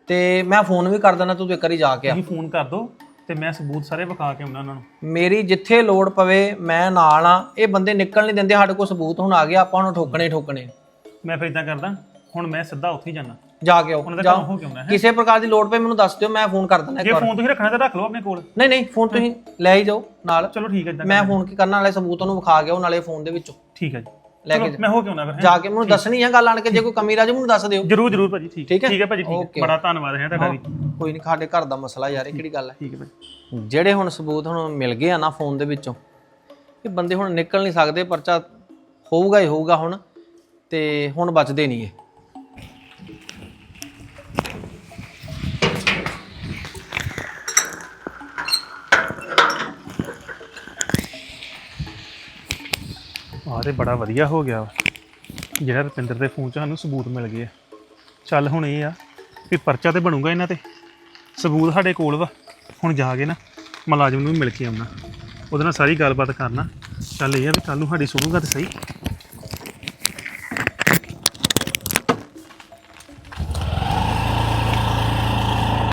O: ਤੇ ਮੈਂ ਫੋਨ ਵੀ ਕਰ ਦਿੰਦਾ ਤੂੰ ਇੱਕ ਵਾਰੀ ਜਾ ਕੇ ਆ।
B: ਤੁਸੀਂ ਫੋਨ ਕਰ ਦਿਓ ਤੇ ਮੈਂ ਸਬੂਤ ਸਾਰੇ ਵਿਖਾ ਕੇ ਆਉਣਾ ਉਹਨਾਂ ਨੂੰ।
O: ਮੇਰੀ ਜਿੱਥੇ ਲੋੜ ਪਵੇ ਮੈਂ ਨਾਲ ਆ। ਇਹ ਬੰਦੇ ਨਿਕਲ ਨਹੀਂ ਦਿੰਦੇ ਸਾਡੇ ਕੋਲ ਸਬੂਤ ਹੁਣ ਆ ਗਿਆ ਆਪਾਂ ਨੂੰ ਠੋਕਣੇ ਹੀ ਠੋਕਣੇ।
B: ਮੈਂ ਫਿਰ ਇਦਾਂ ਕਰਦਾ ਹੁਣ ਮੈਂ ਸਿੱਧਾ ਉੱਥੇ ਹੀ ਜਾਣਾ
O: ਜਾ ਕੇ ਆਓ
B: ਉਹਨਾਂ ਦਾ
O: ਜਾਓ।
B: ਕੰਮ ਹੋ ਹੋਣਾ ਹੈ।
O: ਕਿਸੇ ਪ੍ਰਕਾਰ ਦੀ ਲੋੜ ਪਏ ਮੈਨੂੰ ਦੱਸ ਦਿਓ ਮੈਂ ਫੋਨ ਕਰ ਦਿੰਦਾ
B: ਜੇ
O: ਇੱਕ ਵਾਰ।
B: ਫੋਨ ਤੁਸੀਂ ਰੱਖਣਾ ਤਾਂ ਰੱਖ ਲਓ ਆਪਣੇ ਕੋਲ।
O: ਨਹੀਂ ਨਹੀਂ ਫੋਨ ਤੁਸੀਂ ਲੈ ਹੀ ਜਾਓ ਨਾਲ।
B: ਚਲੋ ਠੀਕ ਹੈ
O: ਮੈਂ ਫੋਨ ਕੀ ਕਰਨਾ ਨਾਲੇ ਸਬੂਤ ਉਹਨੂੰ ਵਿਖਾ ਗਿਆ ਉਹ ਨਾਲੇ ਫੋਨ ਦੇ ਵਿੱਚੋਂ।
B: ਠੀਕ ਹੈ ਜੀ।
O: ਲੈ ਕੇ
B: ਮੈਂ ਹੋ ਕੇ ਆਉਣਾ ਫਿਰ, ਹੈਂ?
O: ਜਾ ਕੇ ਮੈਨੂੰ ਦੱਸਣੀ ਆ ਗੱਲ ਆਣ ਕੇ ਜੇ ਕੋਈ ਕਮੀ ਰਾਜ ਮੈਨੂੰ ਦੱਸ ਦਿਓ।
B: ਜਰੂਰ ਜਰੂਰ ਭਾਜੀ ਠੀਕ।
O: ਠੀਕ ਹੈ?
B: ਹੈ ਭਾਜੀ ਠੀਕ ਹੈ। ਬੜਾ. ਧੰਨਵਾਦ ਹੈ ਤੁਹਾਡਾ
O: ਹਾਂ,
B: ਵੀ।
O: ਕੋਈ ਨਹੀਂ ਸਾਡੇ ਘਰ ਦਾ ਮਸਲਾ ਯਾਰ ਇਹ ਕਿਹੜੀ ਗੱਲ ਹੈ?
B: ਠੀਕ ਹੈ ਭਾਜੀ।
O: ਜਿਹੜੇ ਹੁਣ ਸਬੂਤ ਹੁਣ ਮਿਲ ਗਏ ਆ ਨਾ ਫੋਨ ਦੇ ਵਿੱਚੋਂ ਇਹ ਬੰਦੇ ਹੁਣ ਨਿਕਲ ਨਹੀਂ ਸਕਦੇ ਪਰਚਾ ਹੋਊਗਾ ਹੀ ਹੋਊਗਾ ਹੁਣ ਤੇ ਹੁਣ ਬਚਦੇ ਨਹੀਂ ਇਹ
B: ਆਹ ਤੇ ਬੜਾ ਵਧੀਆ ਹੋ ਗਿਆ ਵਾ। ਜਿਹੜਾ ਰੁਪਿੰਦਰ ਦੇ ਫੋਨ 'ਚ ਸਾਨੂੰ ਸਬੂਤ ਮਿਲ ਗਏ ਆ। ਚੱਲ ਹੁਣ ਇਹ ਆ ਵੀ ਪਰਚਾ ਤੇ ਬਣੂਗਾ ਇਹਨਾਂ ਤੇ। ਸਬੂਤ ਸਾਡੇ ਕੋਲ ਵਾ। ਹੁਣ ਜਾ ਕੇ ਨਾ ਮੁਲਾਜ਼ਮ ਨੂੰ ਵੀ ਮਿਲ ਕੇ ਆਉਣਾ। ਉਹਦੇ ਨਾਲ ਸਾਰੀ ਗੱਲਬਾਤ ਕਰਨਾ। ਚੱਲ ਇਹ ਆ ਵੀ ਕੱਲ ਨੂੰ ਸਾਡੀ ਸੁਣੂਗਾ ਤੇ ਸਹੀ।